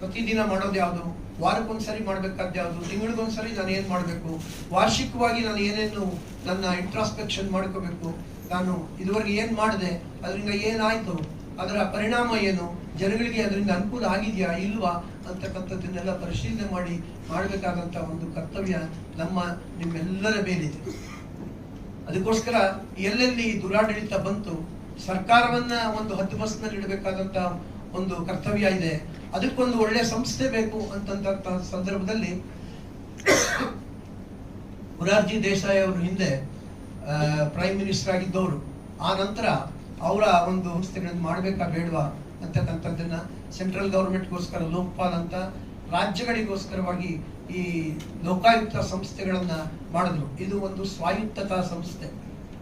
ಪ್ರತಿದಿನ ಮಾಡೋದು ಯಾವುದು? ವಾರಕ್ಕೊಂದ್ಸರಿ ಮಾಡ್ಬೇಕಾದ ಯಾವುದು? ತಿಂಗಳಿಗೊಂದ್ಸರಿ ನಾನು ಏನು ಮಾಡಬೇಕು? ವಾರ್ಷಿಕವಾಗಿ ನಾನು ಏನೇನು ನನ್ನ ಇಂಟ್ರಾಸ್ಪೆಕ್ಷನ್ ಮಾಡ್ಕೋಬೇಕು? ನಾನು ಇದುವರೆಗೆ ಏನು ಮಾಡಿದೆ? ಅದರಿಂದ ಏನಾಯಿತು? ಅದರ ಪರಿಣಾಮ ಏನು? ಜನಗಳಿಗೆ ಅದರಿಂದ ಅನುಕೂಲ ಆಗಿದೆಯಾ, ಇಲ್ವಾ? ಅಂತಕ್ಕಂಥದ್ದನ್ನೆಲ್ಲ ಪರಿಶೀಲನೆ ಮಾಡಿ ಮಾಡಬೇಕಾದಂಥ ಒಂದು ಕರ್ತವ್ಯ ನಮ್ಮ ನಿಮ್ಮೆಲ್ಲರ ಮೇಲಿದೆ. ಅದಕ್ಕೋಸ್ಕರ ಎಲ್ಲೆಲ್ಲಿ ದುರಾಡಳಿತ ಬಂತು, ಸರ್ಕಾರವನ್ನ ಒಂದು ಹದ್ದುಬಸ್ನಲ್ಲಿ ಇಡಬೇಕಾದಂತ ಒಂದು ಕರ್ತವ್ಯ ಇದೆ, ಅದಕ್ಕೊಂದು ಒಳ್ಳೆ ಸಂಸ್ಥೆ ಬೇಕು ಅಂತಂತ ಸಂದರ್ಭದಲ್ಲಿ ಮುರಾರ್ಜಿ ದೇಸಾಯಿ ಅವರು ಹಿಂದೆ ಪ್ರೈಮ್ ಮಿನಿಸ್ಟರ್ ಆಗಿದ್ದವರು. ಆ ನಂತರ ಅವರ ಒಂದು ಸಂಸ್ಥೆಗಳನ್ನು ಮಾಡಬೇಕಾ ಬೇಡವಾ ಅಂತಕ್ಕಂಥದ್ದನ್ನ ಸೆಂಟ್ರಲ್ ಗೌರ್ಮೆಂಟ್ಗೋಸ್ಕರ ಲೋಕಪಾಲ್ ಅಂತ ರಾಜ್ಯಗಳಿಗೋಸ್ಕರವಾಗಿ ಈ ಲೋಕಾಯುಕ್ತ ಸಂಸ್ಥೆಗಳನ್ನು ಮಾಡಿದ್ರು. ಇದು ಒಂದು ಸ್ವಾಯುಕ್ತತಾ ಸಂಸ್ಥೆ.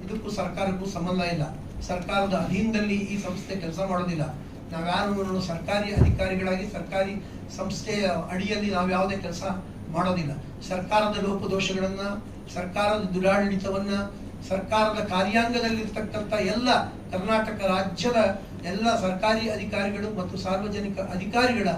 ಇದಕ್ಕೂ ಸರ್ಕಾರಕ್ಕೂ ಸಂಬಂಧ ಇಲ್ಲ. ಸರ್ಕಾರದ ಅಧೀನದಲ್ಲಿ ಈ ಸಂಸ್ಥೆ ಕೆಲಸ ಮಾಡೋದಿಲ್ಲ. ನಾವ್ಯಾರು ಸರ್ಕಾರಿ ಅಧಿಕಾರಿಗಳಾಗಿ ಸರ್ಕಾರಿ ಸಂಸ್ಥೆಯ ಅಡಿಯಲ್ಲಿ ನಾವು ಯಾವುದೇ ಕೆಲಸ ಮಾಡೋದಿಲ್ಲ. ಸರ್ಕಾರದ ಲೋಪದೋಷಗಳನ್ನ, ಸರ್ಕಾರದ ದುರಾಡಳಿತವನ್ನ, ಸರ್ಕಾರದ ಕಾರ್ಯಾಂಗದಲ್ಲಿರ್ತಕ್ಕಂಥ ಎಲ್ಲ ಕರ್ನಾಟಕ ರಾಜ್ಯದ ಎಲ್ಲ ಸರ್ಕಾರಿ ಅಧಿಕಾರಿಗಳು ಮತ್ತು ಸಾರ್ವಜನಿಕ ಅಧಿಕಾರಿಗಳ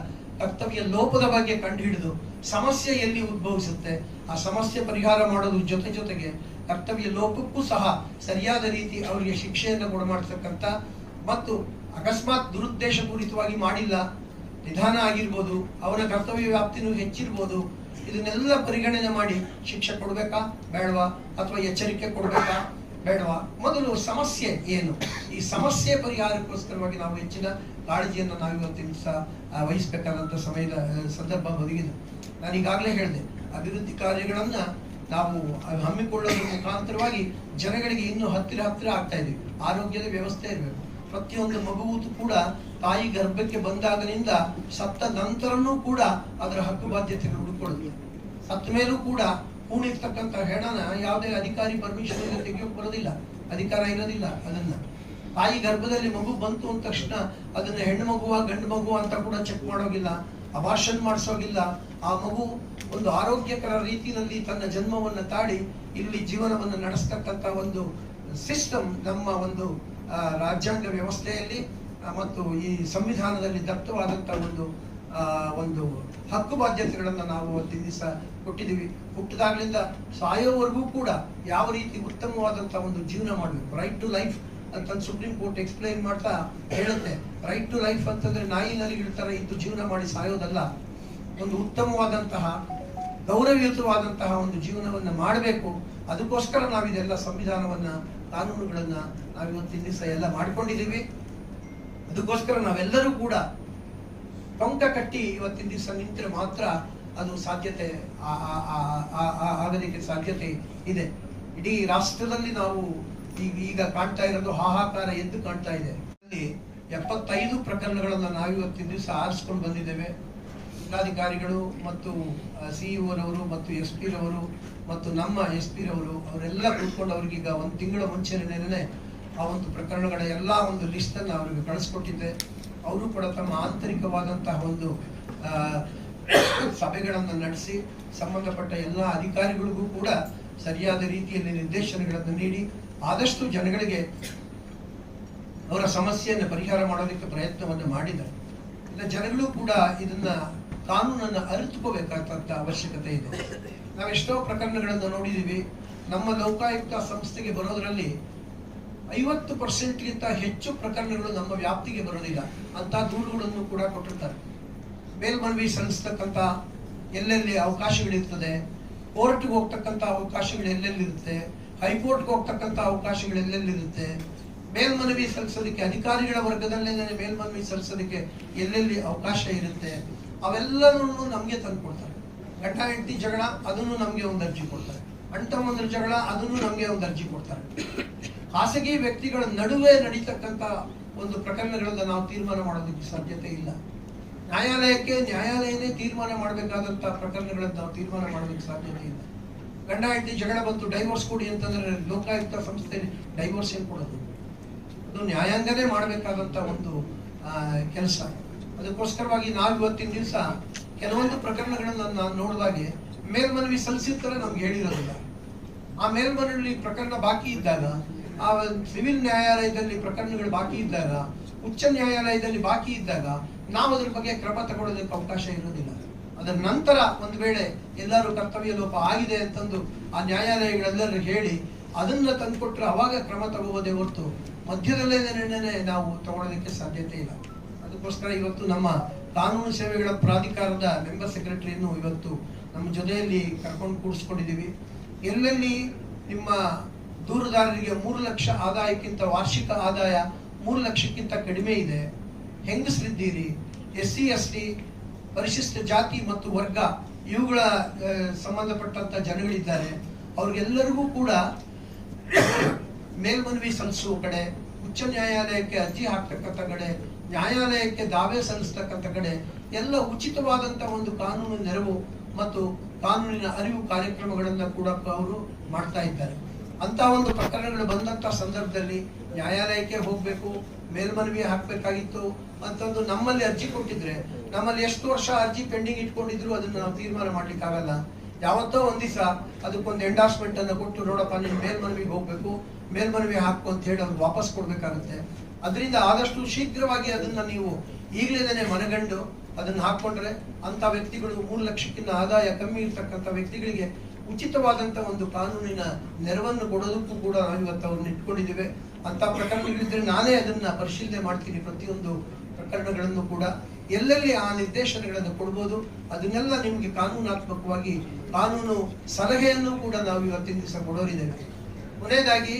ಕರ್ತವ್ಯ ಲೋಪದ ಬಗ್ಗೆ ಕಂಡುಹಿಡಿದು ಸಮಸ್ಯೆ ಎಲ್ಲಿ ಉದ್ಭವಿಸುತ್ತೆ? ಆ ಸಮಸ್ಯೆ ಪರಿಹಾರ ಮಾಡೋದ್ರ ಜೊತೆ ಜೊತೆಗೆ ಕರ್ತವ್ಯ ಲೋಪಕ್ಕೂ ಸಹ ಸರಿಯಾದ ರೀತಿ ಅವರಿಗೆ ಶಿಕ್ಷೆಯನ್ನು ಗುಣಮಾಡ್ತಕ್ಕಂಥ ಮತ್ತು ಅಕಸ್ಮಾತ್ ದುರುದ್ದೇಶಪೂರಿತವಾಗಿ ಮಾಡಿಲ್ಲ, ನಿಧಾನ ಆಗಿರ್ಬೋದು, ಅವರ ಕರ್ತವ್ಯ ವ್ಯಾಪ್ತಿನೂ ಹೆಚ್ಚಿರ್ಬೋದು, ಇದನ್ನೆಲ್ಲ ಪರಿಗಣನೆ ಮಾಡಿ ಶಿಕ್ಷೆ ಕೊಡಬೇಕಾ? ಬೇಡವಾ? ಅಥವಾ ಎಚ್ಚರಿಕೆ ಕೊಡಬೇಕಾ? ಬೇಡವಾ? ಮೊದಲು ಸಮಸ್ಯೆ ಏನು? ಈ ಸಮಸ್ಯೆ ಪರಿಹಾರಕ್ಕೋಸ್ಕರವಾಗಿ ನಾವು ಹೆಚ್ಚಿನ ಕಾಳಜಿಯನ್ನು ನಾವು ಇವತ್ತಿನ ವಹಿಸಬೇಕಾದಂಥ ಸಮಯದ ಸಂದರ್ಭ ಒದಗಿದೆ ನಾನು ಈಗಾಗಲೇ ಹೇಳಿದೆ, ಅಭಿವೃದ್ಧಿ ಕಾರ್ಯಗಳನ್ನ ನಾವು ಹಮ್ಮಿಕೊಳ್ಳೋದ್ರ ಮುಖಾಂತರವಾಗಿ ಜನಗಳಿಗೆ ಇನ್ನೂ ಹತ್ತಿರ ಹತ್ತಿರ ಆಗ್ತಾ ಇದೀವಿ ಆರೋಗ್ಯದ ವ್ಯವಸ್ಥೆ ಇರಬೇಕು. ಪ್ರತಿಯೊಂದು ಮಗುವೂ ಕೂಡ ತಾಯಿ ಗರ್ಭಕ್ಕೆ ಬಂದಾಗಲಿಂದ ಸತ್ತ ನಂತರನೂ ಕೂಡ ಅದರ ಹಕ್ಕು ಬಾಧ್ಯತೆಗಳು ಹುಡುಕೊಳ್ಳುತ್ತೆ ಸತ್ತ ಮೇಲೂ ಕೂಡ ಕೂಣಿರ್ತಕ್ಕಂಥ ಹೆಣನ ಯಾವುದೇ ಅಧಿಕಾರಿ ಪರ್ಮಿಷನ್ ತೆಗೆಯೋಕ್ ಬರೋದಿಲ್ಲ. ಅಧಿಕಾರ ಇರೋದಿಲ್ಲ ಅದನ್ನ. ತಾಯಿ ಗರ್ಭದಲ್ಲಿ ಮಗು ಬಂತು ಅಂದ ತಕ್ಷಣ ಅದನ್ನ ಹೆಣ್ಣು ಮಗುವ ಗಂಡು ಮಗುವ ಅಂತ ಕೂಡ ಚೆಕ್ ಮಾಡೋಗಿಲ್ಲ ಅಭಾಷನ್ ಮಾಡಿಸೋಗಿಲ್ಲ. ಆ ಮಗು ಒಂದು ಆರೋಗ್ಯಕರ ರೀತಿಯಲ್ಲಿ ತನ್ನ ಜನ್ಮವನ್ನು ತಾಳಿ ಇಲ್ಲಿ ಜೀವನವನ್ನು ನಡೆಸ್ತಕ್ಕಂಥ ಒಂದು ಸಿಸ್ಟಮ್ ನಮ್ಮ ಒಂದು ರಾಜ್ಯಾಂಗ ವ್ಯವಸ್ಥೆಯಲ್ಲಿ ಮತ್ತು ಈ ಸಂವಿಧಾನದಲ್ಲಿ ದತ್ತವಾದಂಥ ಒಂದು ಒಂದು ಹಕ್ಕು ಬಾಧ್ಯತೆಗಳನ್ನು ನಾವು ಒಂದು ದಿವಸ ಕೊಟ್ಟಿದ್ದೀವಿ ಹುಟ್ಟಿದಾಗಲಿಂದ ಸಾಯೋವರೆಗೂ ಕೂಡ ಯಾವ ರೀತಿ ಉತ್ತಮವಾದಂಥ ಒಂದು ಜೀವನ ಮಾಡಬೇಕು. ರೈಟ್ ಟು ಲೈಫ್ ಅಂತ ಸುಪ್ರೀಂ ಕೋರ್ಟ್ ಎಕ್ಸ್ಪ್ಲೈನ್ ಮಾಡ್ತಾ ಹೇಳುತ್ತೆ ರೈಟ್ ಟು ಲೈಫ್ ಅಂತಂದ್ರೆ ನಾಯಿ ಇಡ್ತಾರೆ ತರ ಇದ್ದು ಜೀವನ ಮಾಡಿ ಸಾಯೋದಲ್ಲ ಒಂದು ಉತ್ತಮವಾದಂತಹ ಗೌರವಯುತವಾದಂತಹ ಒಂದು ಜೀವನವನ್ನ ಮಾಡಬೇಕು ಅದಕ್ಕೋಸ್ಕರ ನಾವಿದೆಲ್ಲ ಸಂವಿಧಾನವನ್ನ ಕಾನೂನುಗಳನ್ನ ನಾವು ಇವತ್ತಿನ ದಿವಸ ಎಲ್ಲ ಮಾಡ್ಕೊಂಡಿದ್ದೀವಿ ಅದಕ್ಕೋಸ್ಕರ ನಾವೆಲ್ಲರೂ ಕೂಡ ಟೊಂಕ ಕಟ್ಟಿ ಇವತ್ತಿನ ದಿವಸ ನಿಂತರೆ ಮಾತ್ರ ಅದು ಸಾಧ್ಯತೆ ಆ- ಆ- ಆ- ಆ- ಆ- ಆಗೋದಕ್ಕೆ ಸಾಧ್ಯತೆ ಇದೆ ಇಡೀ ರಾಷ್ಟ್ರದಲ್ಲಿ ನಾವು ಈಗ ಕಾಣ್ತಾ ಇರೋದು ಹಾಹಾಕಾರ ಎದ್ದು ಕಾಣ್ತಾ ಇದೆ. ಎಪ್ಪತ್ತೈದು ಪ್ರಕರಣಗಳನ್ನು ನಾವಿವತ್ತಿನ ದಿವಸ ಆರಿಸ್ಕೊಂಡು ಬಂದಿದ್ದೇವೆ. ಜಿಲ್ಲಾಧಿಕಾರಿಗಳು ಮತ್ತು ಸಿಇಒರವರು ಮತ್ತು ಎಸ್ ಪಿರವರು ಮತ್ತು ನಮ್ಮ ಎಸ್ ಪಿರವರು ಅವರೆಲ್ಲ ಕೂತ್ಕೊಂಡು ಅವ್ರಿಗೆ ಈಗ ಒಂದು ತಿಂಗಳ ಮುಂಚೆನೇ ಆ ಒಂದು ಪ್ರಕರಣಗಳ ಎಲ್ಲ ಒಂದು ಲಿಸ್ಟನ್ನು ಅವರಿಗೆ ಕಳಿಸ್ಕೊಟ್ಟಿದ್ದೆ. ಅವರು ಕೂಡ ತಮ್ಮ ಆಂತರಿಕವಾದಂತಹ ಒಂದು ಸಭೆಗಳನ್ನು ನಡೆಸಿ ಸಂಬಂಧಪಟ್ಟ ಎಲ್ಲ ಅಧಿಕಾರಿಗಳಿಗೂ ಕೂಡ ಸರಿಯಾದ ರೀತಿಯಲ್ಲಿ ನಿರ್ದೇಶನಗಳನ್ನು ನೀಡಿ ಆದಷ್ಟು ಜನಗಳಿಗೆ ಅವರ ಸಮಸ್ಯೆಯನ್ನು ಪರಿಹಾರ ಮಾಡೋದಕ್ಕೆ ಪ್ರಯತ್ನವನ್ನು ಮಾಡಿದ್ದಾರೆ. ಇಲ್ಲ, ಜನಗಳು ಕೂಡ ಇದನ್ನ ಕಾನೂನನ್ನು ಅರಿತುಕೋಬೇಕಾದಂಥ ಅವಶ್ಯಕತೆ ಇದೆ. ನಾವೆಷ್ಟೋ ಪ್ರಕರಣಗಳನ್ನು ನೋಡಿದೀವಿ ನಮ್ಮ ಲೋಕಾಯುಕ್ತ ಸಂಸ್ಥೆಗೆ ಬರೋದರಲ್ಲಿ ಐವತ್ತು ಪರ್ಸೆಂಟ್ಗಿಂತ ಹೆಚ್ಚು ಪ್ರಕರಣಗಳು ನಮ್ಮ ವ್ಯಾಪ್ತಿಗೆ ಬರೋದಿಲ್ಲ. ಅಂತ ದೂರುಗಳನ್ನು ಕೂಡ ಕೊಟ್ಟಿರ್ತಾರೆ. ಮೇಲ್ಮನವಿ ಸಲ್ಲಿಸ್ತಕ್ಕಂಥ ಎಲ್ಲೆಲ್ಲಿ ಅವಕಾಶಗಳಿರ್ತದೆ, ಕೋರ್ಟ್ಗೆ ಹೋಗ್ತಕ್ಕಂಥ ಅವಕಾಶಗಳು ಎಲ್ಲೆಲ್ಲಿರುತ್ತೆ ಹೈಕೋರ್ಟ್ಗೆ ಹೋಗ್ತಕ್ಕಂಥ ಅವಕಾಶಗಳು ಎಲ್ಲೆಲ್ಲಿರುತ್ತೆ ಮೇಲ್ಮನವಿ ಸಲ್ಲಿಸೋದಕ್ಕೆ ಅಧಿಕಾರಿಗಳ ವರ್ಗದಲ್ಲೇ ಮೇಲ್ಮನವಿ ಸಲ್ಲಿಸೋದಕ್ಕೆ ಎಲ್ಲೆಲ್ಲಿ ಅವಕಾಶ ಇರುತ್ತೆ? ಅವೆಲ್ಲನೂ ನಮಗೆ ತಂದ್ಕೊಡ್ತಾರೆ ಗಂಡ ಹೆಂಡತಿ ಜಗಳ, ಅದನ್ನು ನಮಗೆ ಒಂದು ಅರ್ಜಿ ಕೊಡ್ತಾರೆ. ಅಣ್ತಮ್ಮಂದ್ರ ಜಗಳ, ಅದನ್ನು ನಮಗೆ ಒಂದು ಅರ್ಜಿ ಕೊಡ್ತಾರೆ. ಖಾಸಗಿ ವ್ಯಕ್ತಿಗಳ ನಡುವೆ ನಡೀತಕ್ಕಂಥ ಒಂದು ಪ್ರಕರಣಗಳನ್ನ ನಾವು ತೀರ್ಮಾನ ಮಾಡೋದಕ್ಕೆ ಸಾಧ್ಯತೆ ಇಲ್ಲ. ನ್ಯಾಯಾಲಯಕ್ಕೆ, ನ್ಯಾಯಾಲಯನೇ ತೀರ್ಮಾನ ಮಾಡಬೇಕಾದಂತ ಪ್ರಕರಣಗಳನ್ನ ನಾವು ತೀರ್ಮಾನ ಮಾಡೋದಕ್ಕೆ ಸಾಧ್ಯತೆ ಇಲ್ಲ. ಗಂಡ ಹೆಂಡತಿ ಜಗಳ ಬಂತು ಡೈವೋರ್ಸ್ ಕೊಡಿ ಅಂತಂದ್ರೆ ಲೋಕಾಯುಕ್ತ ಸಂಸ್ಥೆ ಡೈವೋರ್ಸ್ ಏನ್ ಕೊಡೋದು? ಅದು ನ್ಯಾಯಾಂಗನೇ ಮಾಡಬೇಕಾದಂತ ಒಂದು ಕೆಲಸ. ಅದಕ್ಕೋಸ್ಕರವಾಗಿ ನಾವು ಇವತ್ತಿನ ದಿವಸ ಕೆಲವೊಂದು ಪ್ರಕರಣಗಳನ್ನು ನಾನು ನೋಡಿದಾಗೆ ಮೇಲ್ಮನವಿ ಸಲ್ಲಿಸಿರ್ತಾರೆ ನಮ್ಗೆ ಹೇಳಿರೋದಿಲ್ಲ. ಆ ಮೇಲ್ಮನವಿ ಪ್ರಕರಣ ಬಾಕಿ ಇದ್ದಾಗ, ಆ ಸಿವಿಲ್ ನ್ಯಾಯಾಲಯದಲ್ಲಿ ಪ್ರಕರಣಗಳು ಬಾಕಿ ಇದ್ದಾಗ, ಉಚ್ಚ ನ್ಯಾಯಾಲಯದಲ್ಲಿ ಬಾಕಿ ಇದ್ದಾಗ ನಾವು ಅದ್ರ ಬಗ್ಗೆ ಕ್ರಮ ತಗೊಳ್ಳೋದಕ್ಕೆ ಅವಕಾಶ ಇರೋದಿಲ್ಲ. ಅದರ ನಂತರ ಒಂದು ವೇಳೆ ಎಲ್ಲರೂ ಕರ್ತವ್ಯ ಲೋಪ ಆಗಿದೆ ಅಂತಂದು ಆ ನ್ಯಾಯಾಲಯಗಳೆಲ್ಲರೂ ಹೇಳಿ ಅದನ್ನ ತಂದುಕೊಟ್ರೆ ಅವಾಗ ಕ್ರಮ ತಗೋಬೋದೇ ಹೊರತು ಮಧ್ಯದಲ್ಲೇ ನಿರ್ಣಯ ನಾವು ತಗೊಳ್ಳೋದಕ್ಕೆ ಸಾಧ್ಯತೆ ಇಲ್ಲ. ಅದಕ್ಕೋಸ್ಕರ ಇವತ್ತು ನಮ್ಮ ಕಾನೂನು ಸೇವೆಗಳ ಪ್ರಾಧಿಕಾರದ ಮೆಂಬರ್ ಸೆಕ್ರೆಟರಿಯನ್ನು ಇವತ್ತು ನಮ್ಮ ಜೊತೆಯಲ್ಲಿ ಕರ್ಕೊಂಡು ಕೂಡಿಸ್ಕೊಂಡಿದ್ದೀವಿ ಎಲ್ಲೆಲ್ಲಿ ನಿಮ್ಮ ದೂರುದಾರರಿಗೆ ಮೂರು ಲಕ್ಷ ಆದಾಯಕ್ಕಿಂತ ವಾರ್ಷಿಕ ಆದಾಯ ಮೂರು ಲಕ್ಷಕ್ಕಿಂತ ಕಡಿಮೆ ಇದೆ, ಹೆಂಗಸರಿದ್ದೀರಿ? ಎಸ್ ಸಿ ಎಸ್ ಟಿ ಪರಿಶಿಷ್ಟ ಜಾತಿ ಮತ್ತು ವರ್ಗ, ಇವುಗಳ ಸಂಬಂಧಪಟ್ಟಂತ ಜನಗಳಿದ್ದಾರೆ. ಅವ್ರಿಗೆಲ್ಲರಿಗೂ ಕೂಡ ಮೇಲ್ಮನವಿ ಸಲ್ಲಿಸುವ ಕಡೆ, ಉಚ್ಚ ನ್ಯಾಯಾಲಯಕ್ಕೆ ಅರ್ಜಿ ಹಾಕ್ತಕ್ಕಂಥ ಕಡೆ, ನ್ಯಾಯಾಲಯಕ್ಕೆ ದಾವೆ ಸಲ್ಲಿಸ್ತಕ್ಕಂಥ ಕಡೆ, ಎಲ್ಲ ಉಚಿತವಾದಂಥ ಒಂದು ಕಾನೂನು ನೆರವು ಮತ್ತು ಕಾನೂನಿನ ಅರಿವು ಕಾರ್ಯಕ್ರಮಗಳನ್ನು ಕೂಡ ಅವರು ಮಾಡ್ತಾ ಇದ್ದಾರೆ. ಅಂತ ಒಂದು ಪ್ರಕರಣಗಳು ಬಂದಂತ ಸಂದರ್ಭದಲ್ಲಿ ನ್ಯಾಯಾಲಯಕ್ಕೆ ಹೋಗಬೇಕು, ಮೇಲ್ಮನವಿ ಹಾಕ್ಬೇಕಾಗಿತ್ತು ಅಂತಂದು ನಮ್ಮಲ್ಲಿ ಅರ್ಜಿ ಕೊಟ್ಟಿದ್ರೆ, ನಮ್ಮಲ್ಲಿ ಎಷ್ಟು ವರ್ಷ ಅರ್ಜಿ ಪೆಂಡಿಂಗ್ ಇಟ್ಕೊಂಡಿದ್ರು ಅದನ್ನ ನಾವು ತೀರ್ಮಾನ ಮಾಡ್ಲಿಕ್ಕೆ ಆಗಲ್ಲ ಯಾವತ್ತೋ ಒಂದ್ ದಿವಸ ಅದಕ್ಕೊಂದು ಎಂಡಾರ್ಸ್ಮೆಂಟ್ ಅನ್ನು ಕೊಟ್ಟು, ನೋಡಪ್ಪ ನೀವು ಮೇಲ್ಮನವಿಗೆ ಹೋಗ್ಬೇಕು, ಮೇಲ್ಮನವಿ ಹಾಕು ಅಂತ ಹೇಳಿ ಅವ್ರು ವಾಪಸ್ ಕೊಡ್ಬೇಕಾಗುತ್ತೆ. ಅದರಿಂದ ಆದಷ್ಟು ಶೀಘ್ರವಾಗಿ ಅದನ್ನ ನೀವು ಈಗಲೇನೆ ಮನಗಂಡು ಅದನ್ನ ಹಾಕೊಂಡ್ರೆ ಅಂತ ವ್ಯಕ್ತಿಗಳು ಮೂರು ಲಕ್ಷಕ್ಕಿಂತ ಆದಾಯ ಕಮ್ಮಿ ಇರ್ತಕ್ಕಂಥ ವ್ಯಕ್ತಿಗಳಿಗೆ ಉಚಿತವಾದಂತ ಒಂದು ಕಾನೂನಿನ ನೆರವನ್ನು ಕೊಡೋದಕ್ಕೂ ಕೂಡ ನಾವು ಇವತ್ತು ಅವ್ರನ್ನ ಇಟ್ಕೊಂಡಿದ್ದೇವೆ. ಅಂತ ಪ್ರಕರಣಗಳಿದ್ರೆ ನಾನೇ ಅದನ್ನ ಪರಿಶೀಲನೆ ಮಾಡ್ತೀನಿ ಪ್ರತಿಯೊಂದು ಪ್ರಕರಣಗಳನ್ನು ಕೂಡ ಎಲ್ಲೆಲ್ಲಿ ಆ ನಿರ್ದೇಶನಗಳನ್ನು ಕೊಡ್ಬೋದು, ಅದನ್ನೆಲ್ಲ ನಿಮಗೆ ಕಾನೂನಾತ್ಮಕವಾಗಿ ಕಾನೂನು ಸಲಹೆಯನ್ನು ಕೂಡ ನಾವು ಇವತ್ತಿನ ದಿವಸ ಕೊಡೋರಿದ್ದೇವೆ. ಕೊನೆಯದಾಗಿ,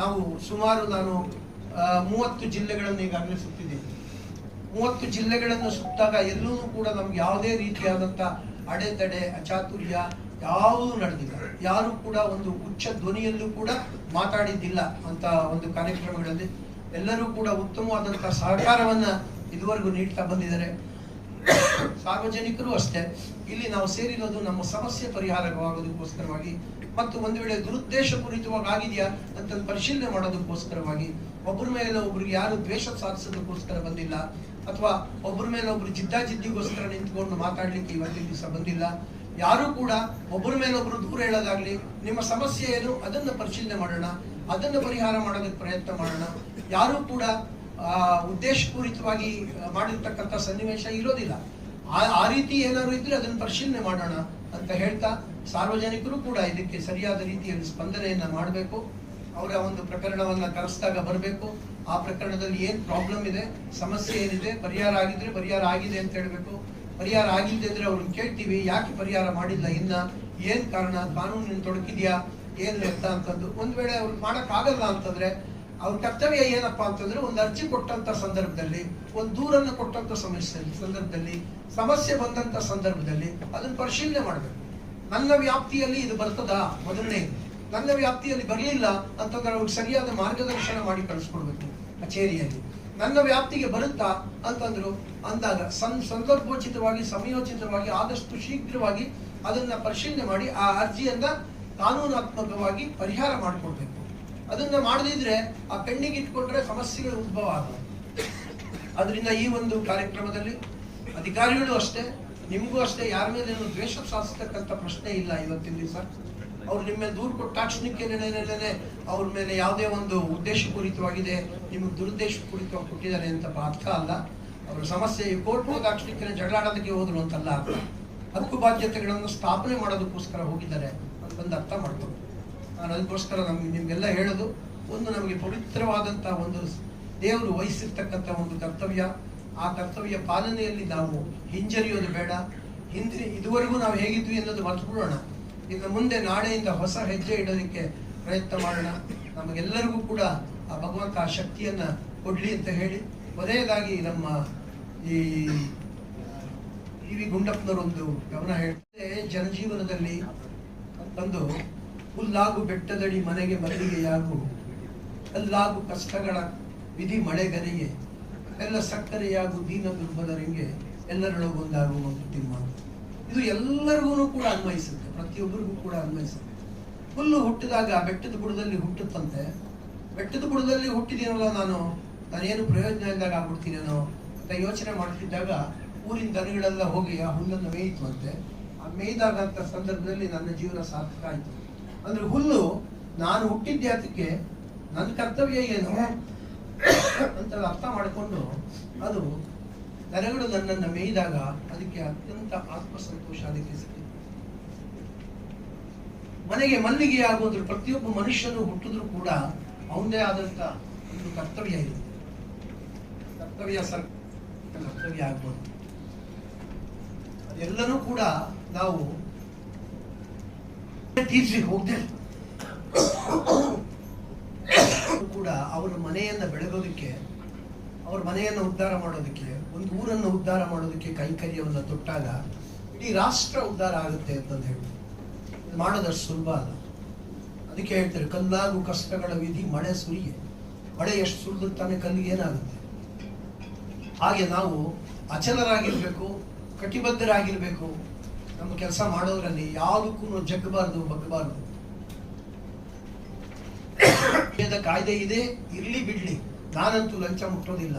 ನಾವು ಸುಮಾರು ನಾನು ಮೂವತ್ತು ಜಿಲ್ಲೆಗಳನ್ನು ಈಗಾಗಲೇ ಸುತ್ತಿದ್ದೇನೆ. ಮೂವತ್ತು ಜಿಲ್ಲೆಗಳನ್ನು ಸುತ್ತಾಗ ಎಲ್ಲೂ ಕೂಡ ನಮ್ಗೆ ಯಾವುದೇ ರೀತಿಯಾದಂಥ ಅಡೆತಡೆ, ಅಚಾತುರ್ಯ ಯಾವುದೂ ನಡೆದಿಲ್ಲ. ಯಾರು ಕೂಡ ಒಂದು ಉಚ್ಚ ಧ್ವನಿಯಲ್ಲೂ ಕೂಡ ಮಾತಾಡಿದ್ದಿಲ್ಲ ಅಂತ ಒಂದು ಕಾರ್ಯಕ್ರಮಗಳಲ್ಲಿ ಎಲ್ಲರೂ ಕೂಡ ಉತ್ತಮವಾದಂತಹ ಸಹಕಾರವನ್ನ ಇದುವರೆಗೂ ನೀಡ್ತಾ ಬಂದಿದ್ದಾರೆ. ಸಾರ್ವಜನಿಕರು ಅಷ್ಟೇ. ಇಲ್ಲಿ ನಾವು ಸೇರಿರೋದು ನಮ್ಮ ಸಮಸ್ಯೆ ಪರಿಹಾರವಾಗೋದಕ್ಕೋಸ್ಕರವಾಗಿ ಮತ್ತು ಒಂದು ವೇಳೆ ದುರುದ್ದೇಶಪೂರಿತವಾಗಿ ಆಗಿದೆಯಾ ಅಂತ ಪರಿಶೀಲನೆ ಮಾಡೋದಕ್ಕೋಸ್ಕರವಾಗಿ ಒಬ್ಬರ ಮೇಲೆ ಒಬ್ರಿಗೆ ಯಾರು ದ್ವೇಷ ಸಾಧಿಸೋದಕ್ಕೋಸ್ಕರ ಬಂದಿಲ್ಲ ಅಥವಾ ಒಬ್ಬರ ಮೇಲೆ ಒಬ್ರು ಜಿದ್ದಾಜಿದ್ದಿಗೋಸ್ಕರ ನಿಂತ್ಕೊಂಡು ಮಾತಾಡ್ಲಿಕ್ಕೆ ಇವತ್ತಿನ ದಿವಸ ಬಂದಿಲ್ಲ. ಯಾರು ಕೂಡ ಒಬ್ಬರ ಒಬ್ರು ದೂರ ಹೇಳೋದಾಗ್ಲಿ ನಿಮ್ಮ ಸಮಸ್ಯೆ ಏನು ಅದನ್ನ ಪರಿಶೀಲನೆ ಮಾಡೋಣ, ಅದನ್ನ ಪರಿಹಾರ ಮಾಡೋದಕ್ಕೆ ಪ್ರಯತ್ನ ಮಾಡೋಣ. ಯಾರು ಕೂಡ ಉದ್ದೇಶಪೂರಿತವಾಗಿ ಮಾಡಿರ್ತಕ್ಕಂಥ ಸನ್ನಿವೇಶ ಇರೋದಿಲ್ಲ. ಆ ರೀತಿ ಏನಾದ್ರು ಇದ್ರೆ ಅದನ್ನು ಪರಿಶೀಲನೆ ಮಾಡೋಣ ಅಂತ ಹೇಳ್ತಾ, ಸಾರ್ವಜನಿಕರು ಕೂಡ ಇದಕ್ಕೆ ಸರಿಯಾದ ರೀತಿಯಲ್ಲಿ ಸ್ಪಂದನೆಯನ್ನ ಮಾಡಬೇಕು. ಅವರ ಒಂದು ಪ್ರಕರಣವನ್ನ ಕರೆಸಿದಾಗ ಬರಬೇಕು. ಆ ಪ್ರಕರಣದಲ್ಲಿ ಏನ್ ಪ್ರಾಬ್ಲಮ್ ಇದೆ, ಸಮಸ್ಯೆ ಏನಿದೆ, ಪರಿಹಾರ ಆಗಿದ್ರೆ ಪರಿಹಾರ ಆಗಿದೆ ಅಂತ ಹೇಳ್ಬೇಕು. ಪರಿಹಾರ ಆಗಿಲ್ಲದೆ ಅಂದ್ರೆ ಅವ್ರನ್ನ ಕೇಳ್ತೀವಿ, ಯಾಕೆ ಪರಿಹಾರ ಮಾಡಿಲ್ಲ ಇನ್ನ? ಏನ್ ಕಾರಣ? ಕಾನೂನಿನ ತೊಡಕಿದ್ಯಾ? ಏನು ಎತ್ತ ಅಂತಂದು ಒಂದ್ ವೇಳೆ ಅವ್ರು ಮಾಡಕ್ ಆಗಲ್ಲ ಅಂತಂದ್ರೆ ಅವ್ರ ಕರ್ತವ್ಯ ಏನಪ್ಪಾ ಅಂತಂದ್ರೆ ಒಂದು ಅರ್ಜಿ ಕೊಟ್ಟಂತ ಸಂದರ್ಭದಲ್ಲಿ, ಒಂದು ದೂರನ್ನು ಕೊಟ್ಟಂತ ಸಮಸ್ಯೆ ಸಂದರ್ಭದಲ್ಲಿ, ಸಮಸ್ಯೆ ಬಂದಂತ ಸಂದರ್ಭದಲ್ಲಿ ಅದನ್ನು ಪರಿಶೀಲನೆ ಮಾಡಬೇಕು. ನನ್ನ ವ್ಯಾಪ್ತಿಯಲ್ಲಿ ಇದು ಬರ್ತದಾ? ಮೊದಲನೇ. ನನ್ನ ವ್ಯಾಪ್ತಿಯಲ್ಲಿ ಬರಲಿಲ್ಲ ಅಂತಂದ್ರೆ ಅವ್ರಿಗೆ ಸರಿಯಾದ ಮಾರ್ಗದರ್ಶನ ಮಾಡಿ ಕಳಿಸ್ಕೊಡ್ಬೇಕು ಕಚೇರಿಯಲ್ಲಿ. ನನ್ನ ವ್ಯಾಪ್ತಿಗೆ ಬರುತ್ತಾ ಅಂತಂದ್ರು ಅಂದಾಗ ಸಂ ಸಂದರ್ಭೋಚಿತವಾಗಿ, ಸಮಯೋಚಿತವಾಗಿ ಆದಷ್ಟು ಶೀಘ್ರವಾಗಿ ಅದನ್ನ ಪರಿಶೀಲನೆ ಮಾಡಿ ಆ ಅರ್ಜಿಯನ್ನ ಕಾನೂನಾತ್ಮಕವಾಗಿ ಪರಿಹಾರ ಮಾಡಿಕೊಡ್ಬೇಕು. ಅದನ್ನ ಮಾಡದಿದ್ರೆ ಆ ಕಣ್ಣಿಗೆ ಇಟ್ಕೊಂಡ್ರೆ ಸಮಸ್ಯೆಗಳು ಉದ್ಭವ ಆಗುತ್ತೆ ಅದರಿಂದ ಈ ಒಂದು ಕಾರ್ಯಕ್ರಮದಲ್ಲಿ ಅಧಿಕಾರಿಗಳು ಅಷ್ಟೇ, ನಿಮಗೂ ಅಷ್ಟೇ, ಯಾರ ಮೇಲೆ ದ್ವೇಷ ಸಾಧಿಸ್ತಕ್ಕಂಥ ಪ್ರಶ್ನೆ ಇಲ್ಲ ಇವತ್ತಿನ ದಿವಸ. ಅವ್ರು ನಿಮ್ಮ ಮೇಲೆ ದೂರು ಕೊಟ್ಟ ತಕ್ಷಣಕ್ಕೆ ಅವ್ರ ಮೇಲೆ ಯಾವುದೇ ಒಂದು ಉದ್ದೇಶಪೂರಿತವಾಗಿದೆ ನಿಮಗೆ ದುರುದ್ದೇಶಪೂರಿತವಾಗಿ ಕೊಟ್ಟಿದ್ದಾರೆ ಅಂತ ಅರ್ಥ ಅಲ್ಲ, ಅವರ ಸಮಸ್ಯೆ ಕೋರ್ಟ್ ಹೋದ ತಕ್ಷಣಕ್ಕೆ ಜಗಳಾಡೋದಕ್ಕೆ ಹೋದ್ರು ಅಂತಲ್ಲ ಹಕ್ಕು ಬಾಧ್ಯತೆಗಳನ್ನು ಸ್ಥಾಪನೆ ಮಾಡೋದಕ್ಕೋಸ್ಕರ ಹೋಗಿದ್ದಾರೆ ಅಂತಂದು ಅರ್ಥ ಮಾಡ್ಕೊಂಡು ನಾನು ಅದಕ್ಕೋಸ್ಕರ ನಮ್ಗೆ ನಿಮಗೆಲ್ಲ ಹೇಳೋದು, ಒಂದು ನಮಗೆ ಪವಿತ್ರವಾದಂತ ಒಂದು ದೇವರು ವಹಿಸಿರ್ತಕ್ಕಂಥ ಒಂದು ಕರ್ತವ್ಯ. ಆ ಕರ್ತವ್ಯ ಪಾಲನೆಯಲ್ಲಿ ನಾವು ಹಿಂಜರಿಯೋದು ಬೇಡ. ಹಿಂದಿನ ಇದುವರೆಗೂ ನಾವು ಹೇಗಿದ್ವಿ ಅನ್ನೋದು ಮರ್ತು ಬಿಡೋಣ ಇನ್ನು ಮುಂದೆ ನಾಳೆಯಿಂದ ಹೊಸ ಹೆಜ್ಜೆ ಇಡೋದಕ್ಕೆ ಪ್ರಯತ್ನ ಮಾಡೋಣ. ನಮಗೆಲ್ಲರಿಗೂ ಕೂಡ ಆ ಭಗವಂತ ಆ ಶಕ್ತಿಯನ್ನು ಕೊಡಲಿ ಅಂತ ಹೇಳಿ ಕೊನೆಯದಾಗಿ ನಮ್ಮ ಈ ವಿ ಗುಂಡಪ್ಪನವರೊಂದು ಗಮನ ಹೇಳ್ತಾರೆ ಜನಜೀವನದಲ್ಲಿ ತಂದು ಹುಲ್ಲಾಗು ಬೆಟ್ಟದಡಿ ಮನೆಗೆ ಮಲ್ಲಿಗೆಯಾಗು ಅಲ್ಲಾಗು ಕಷ್ಟಗಳ ವಿಧಿ ಮಳೆಗರೆಗೆ ಎಲ್ಲ ಸಕ್ಕರೆಯಾಗು ದೀನ ದುರ್ಬಲರಿಗೆ ಎಲ್ಲರೊಳಗೊಂದಾಗುವ ತಿಮ್ಮ ಇದು ಎಲ್ಲರಿಗೂ ಕೂಡ ಅನ್ವಯಿಸುತ್ತೆ. ಪ್ರತಿಯೊಬ್ಬರಿಗೂ ಕೂಡ ಅನ್ವಯಿಸುತ್ತೆ. ಹುಲ್ಲು ಹುಟ್ಟಿದಾಗ ಬೆಟ್ಟದ ಬುಡದಲ್ಲಿ ಹುಟ್ಟುತ್ತಂತೆ. ಬೆಟ್ಟದ ಬುಡದಲ್ಲಿ ಹುಟ್ಟಿದೀನಲ್ಲ ನಾನು. ನಾನೇನು ಪ್ರಯೋಜನ ಇದ್ದಾಗ ಆಗ್ಬಿಡ್ತೀನೇನೋ ಅಂತ ಯೋಚನೆ ಮಾಡ್ತಿದ್ದಾಗ ಊರಿನ ದನಗಳೆಲ್ಲ ಹೋಗಿ ಆ ಹುಲ್ಲನ್ನು ಮೇಯಿತು ಅಂತೆ. ಆ ಮೇಯ್ದಾಗಂಥ ಸಂದರ್ಭದಲ್ಲಿ ನನ್ನ ಜೀವನ ಸಾರ್ಥಕ ಆಯ್ತು. ಅಂದ್ರೆ ಹುಲ್ಲು, ನಾನು ಹುಟ್ಟಿದ್ದೆ ಅದಕ್ಕೆ ನನ್ನ ಕರ್ತವ್ಯ ಏನು? ಅಂತ ಅರ್ಥ ಮಾಡಿಕೊಂಡು ಅದು ನರಗಳು ನನ್ನನ್ನು ಮೇಯ್ದಾಗ ಅದಕ್ಕೆ ಅತ್ಯಂತ ಆತ್ಮಸಂತೋಷ ಅದಕ್ಕೆ ಸಿಕ್ಕಿತು. ಮನೆಗೆ ಮಲ್ಲಿಗೆ ಆಗೋದ್ರ ಪ್ರತಿಯೊಬ್ಬ ಮನುಷ್ಯನು ಹುಟ್ಟಿದ್ರು ಕೂಡ ಅವನದೇ ಆದಂತ ಒಂದು ಕರ್ತವ್ಯ ಇದೆ. ಕರ್ತವ್ಯ ಸರ್ ಕರ್ತವ್ಯ ಆಗ್ಬೋದು. ಅದೆಲ್ಲನೂ ಕೂಡ ನಾವು ತೀರ್ಸಿ ಹೋಗದೆ ಕೂಡ ಅವರ ಮನೆಯನ್ನ ಬೆಳಗೋದಕ್ಕೆ ಅವ್ರ ಮನೆಯನ್ನು ಉದ್ಧಾರ ಮಾಡೋದಕ್ಕೆ, ಒಂದು ಊರನ್ನು ಉದ್ಧಾರ ಮಾಡೋದಕ್ಕೆ ಕೈಕರ್ಯವನ್ನು ತೊಟ್ಟಾಗ ಇಡೀ ರಾಷ್ಟ್ರ ಉದ್ಧಾರ ಆಗುತ್ತೆ ಅಂತಂದು ಹೇಳ್ತಾರೆ. ಮಾಡೋದಷ್ಟು ಸುಲಭ ಅಲ್ಲ. ಅದಕ್ಕೆ ಹೇಳ್ತಾರೆ, ಕಲ್ಲಾಗು ಕಷ್ಟಗಳ ವಿಧಿ ಮಳೆ ಸುರಿಯೆ. ಮಳೆ ಎಷ್ಟು ಸುರಿದುತ್ತಾನೆ ಕಲ್ಲಿಗೆ ಏನಾಗುತ್ತೆ? ಹಾಗೆ ನಾವು ಅಚಲರಾಗಿರ್ಬೇಕು, ಕಟಿಬದ್ಧರಾಗಿರ್ಬೇಕು ನಮ್ಮ ಕೆಲಸ ಮಾಡೋದ್ರಲ್ಲಿ ಯಾವುದಕ್ಕೂ ಜಗ್ಗಬಾರ್ದು, ಬಗ್ಗಬಾರ್ದು. ಕಾಯ್ದೆ ಇದೆ, ಇರ್ಲಿ ಬಿಡ್ಲಿ. ನಾನಂತೂ ಲಂಚ ಮುಟ್ಟೋದಿಲ್ಲ.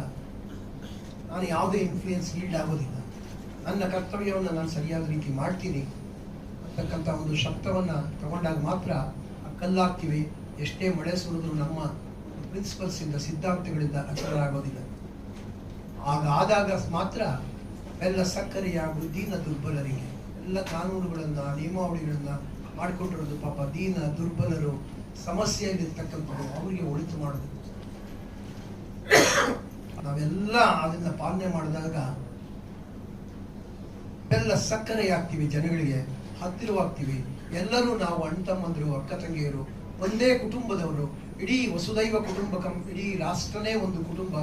ನಾನು ಯಾವುದೇ ಇನ್ಫ್ಲೂಯೆನ್ಸ್ ಈಲ್ಡ್ ಆಗೋದಿಲ್ಲ. ನನ್ನ ಕರ್ತವ್ಯವನ್ನು ನಾನು ಸರಿಯಾದ ರೀತಿ ಮಾಡ್ತೀನಿ. ಅಂತಕ್ಕಂಥ ಒಂದು ಶಬ್ದವನ್ನು ತಗೊಂಡಾಗ ಮಾತ್ರ ಕಲ್ಲಾಗ್ತೀವಿ. ಎಷ್ಟೇ ಮಳೆ ಸುರಿದ್ರು ನಮ್ಮ ಪ್ರಿನ್ಸಿಪಲ್ಸ್ ಇಂದ ಸಿದ್ಧಾಂತಗಳಿಂದ ಅಚಲರಾಗೋದಿಲ್ಲ ಆಗ ಆದಾಗ ಮಾತ್ರ ಎಲ್ಲ ಸಕ್ಕರೆಯ ಬುದ್ಧಿನ ದುರ್ಬಲರಿಗೆ. ಎಲ್ಲ ಕಾನೂನುಗಳನ್ನ ನಿಯಮಾವಳಿಗಳನ್ನ ಮಾಡಿಕೊಂಡಿರೋದು ಪಾಪ ದೀನ, ದುರ್ಬಲರು ಸಮಸ್ಯೆಯಲ್ಲಿರ್ತಕ್ಕಂಥದ್ದು ಅವರಿಗೆ ಒಳಿತು ಮಾಡೋದು. ನಾವೆಲ್ಲ ಅದನ್ನ ಪಾಲನೆ ಮಾಡಿದಾಗ ಎಲ್ಲ ಸಕ್ಕರೆ ಆಗ್ತೀವಿ ಜನಗಳಿಗೆ ಹತ್ತಿರವಾಗ್ತೀವಿ ಎಲ್ಲರೂ ನಾವು ಅಣ್ಣ ತಮ್ಮಂದ್ರು, ಅಕ್ಕ ತಂಗಿಯರು, ಒಂದೇ ಕುಟುಂಬದವರು, ಇಡೀ ವಸುದೈವ ಕುಟುಂಬ ಕಂ, ಇಡೀ ರಾಷ್ಟ್ರನೇ ಒಂದು ಕುಟುಂಬ,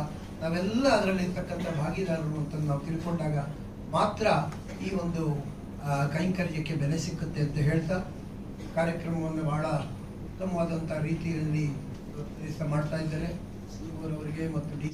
ನಾವೆಲ್ಲ ಅದರಲ್ಲಿ ಇರ್ತಕ್ಕಂಥ ಭಾಗಿದಾರರು ಅಂತ ನಾವು ತಿಳ್ಕೊಂಡಾಗ ಮಾತ್ರ ಈ ಒಂದು ಕೈಂಕರ್ಯಕ್ಕೆ ಬೆಲೆ ಸಿಕ್ಕುತ್ತೆ ಅಂತ ಹೇಳ್ತಾ ಕಾರ್ಯಕ್ರಮವನ್ನು ಬಹಳ ಉತ್ತಮವಾದಂಥ ರೀತಿಯಲ್ಲಿ ಮಾಡ್ತಾ ಇದ್ದಾರೆ. ಮತ್ತು ಡಿ.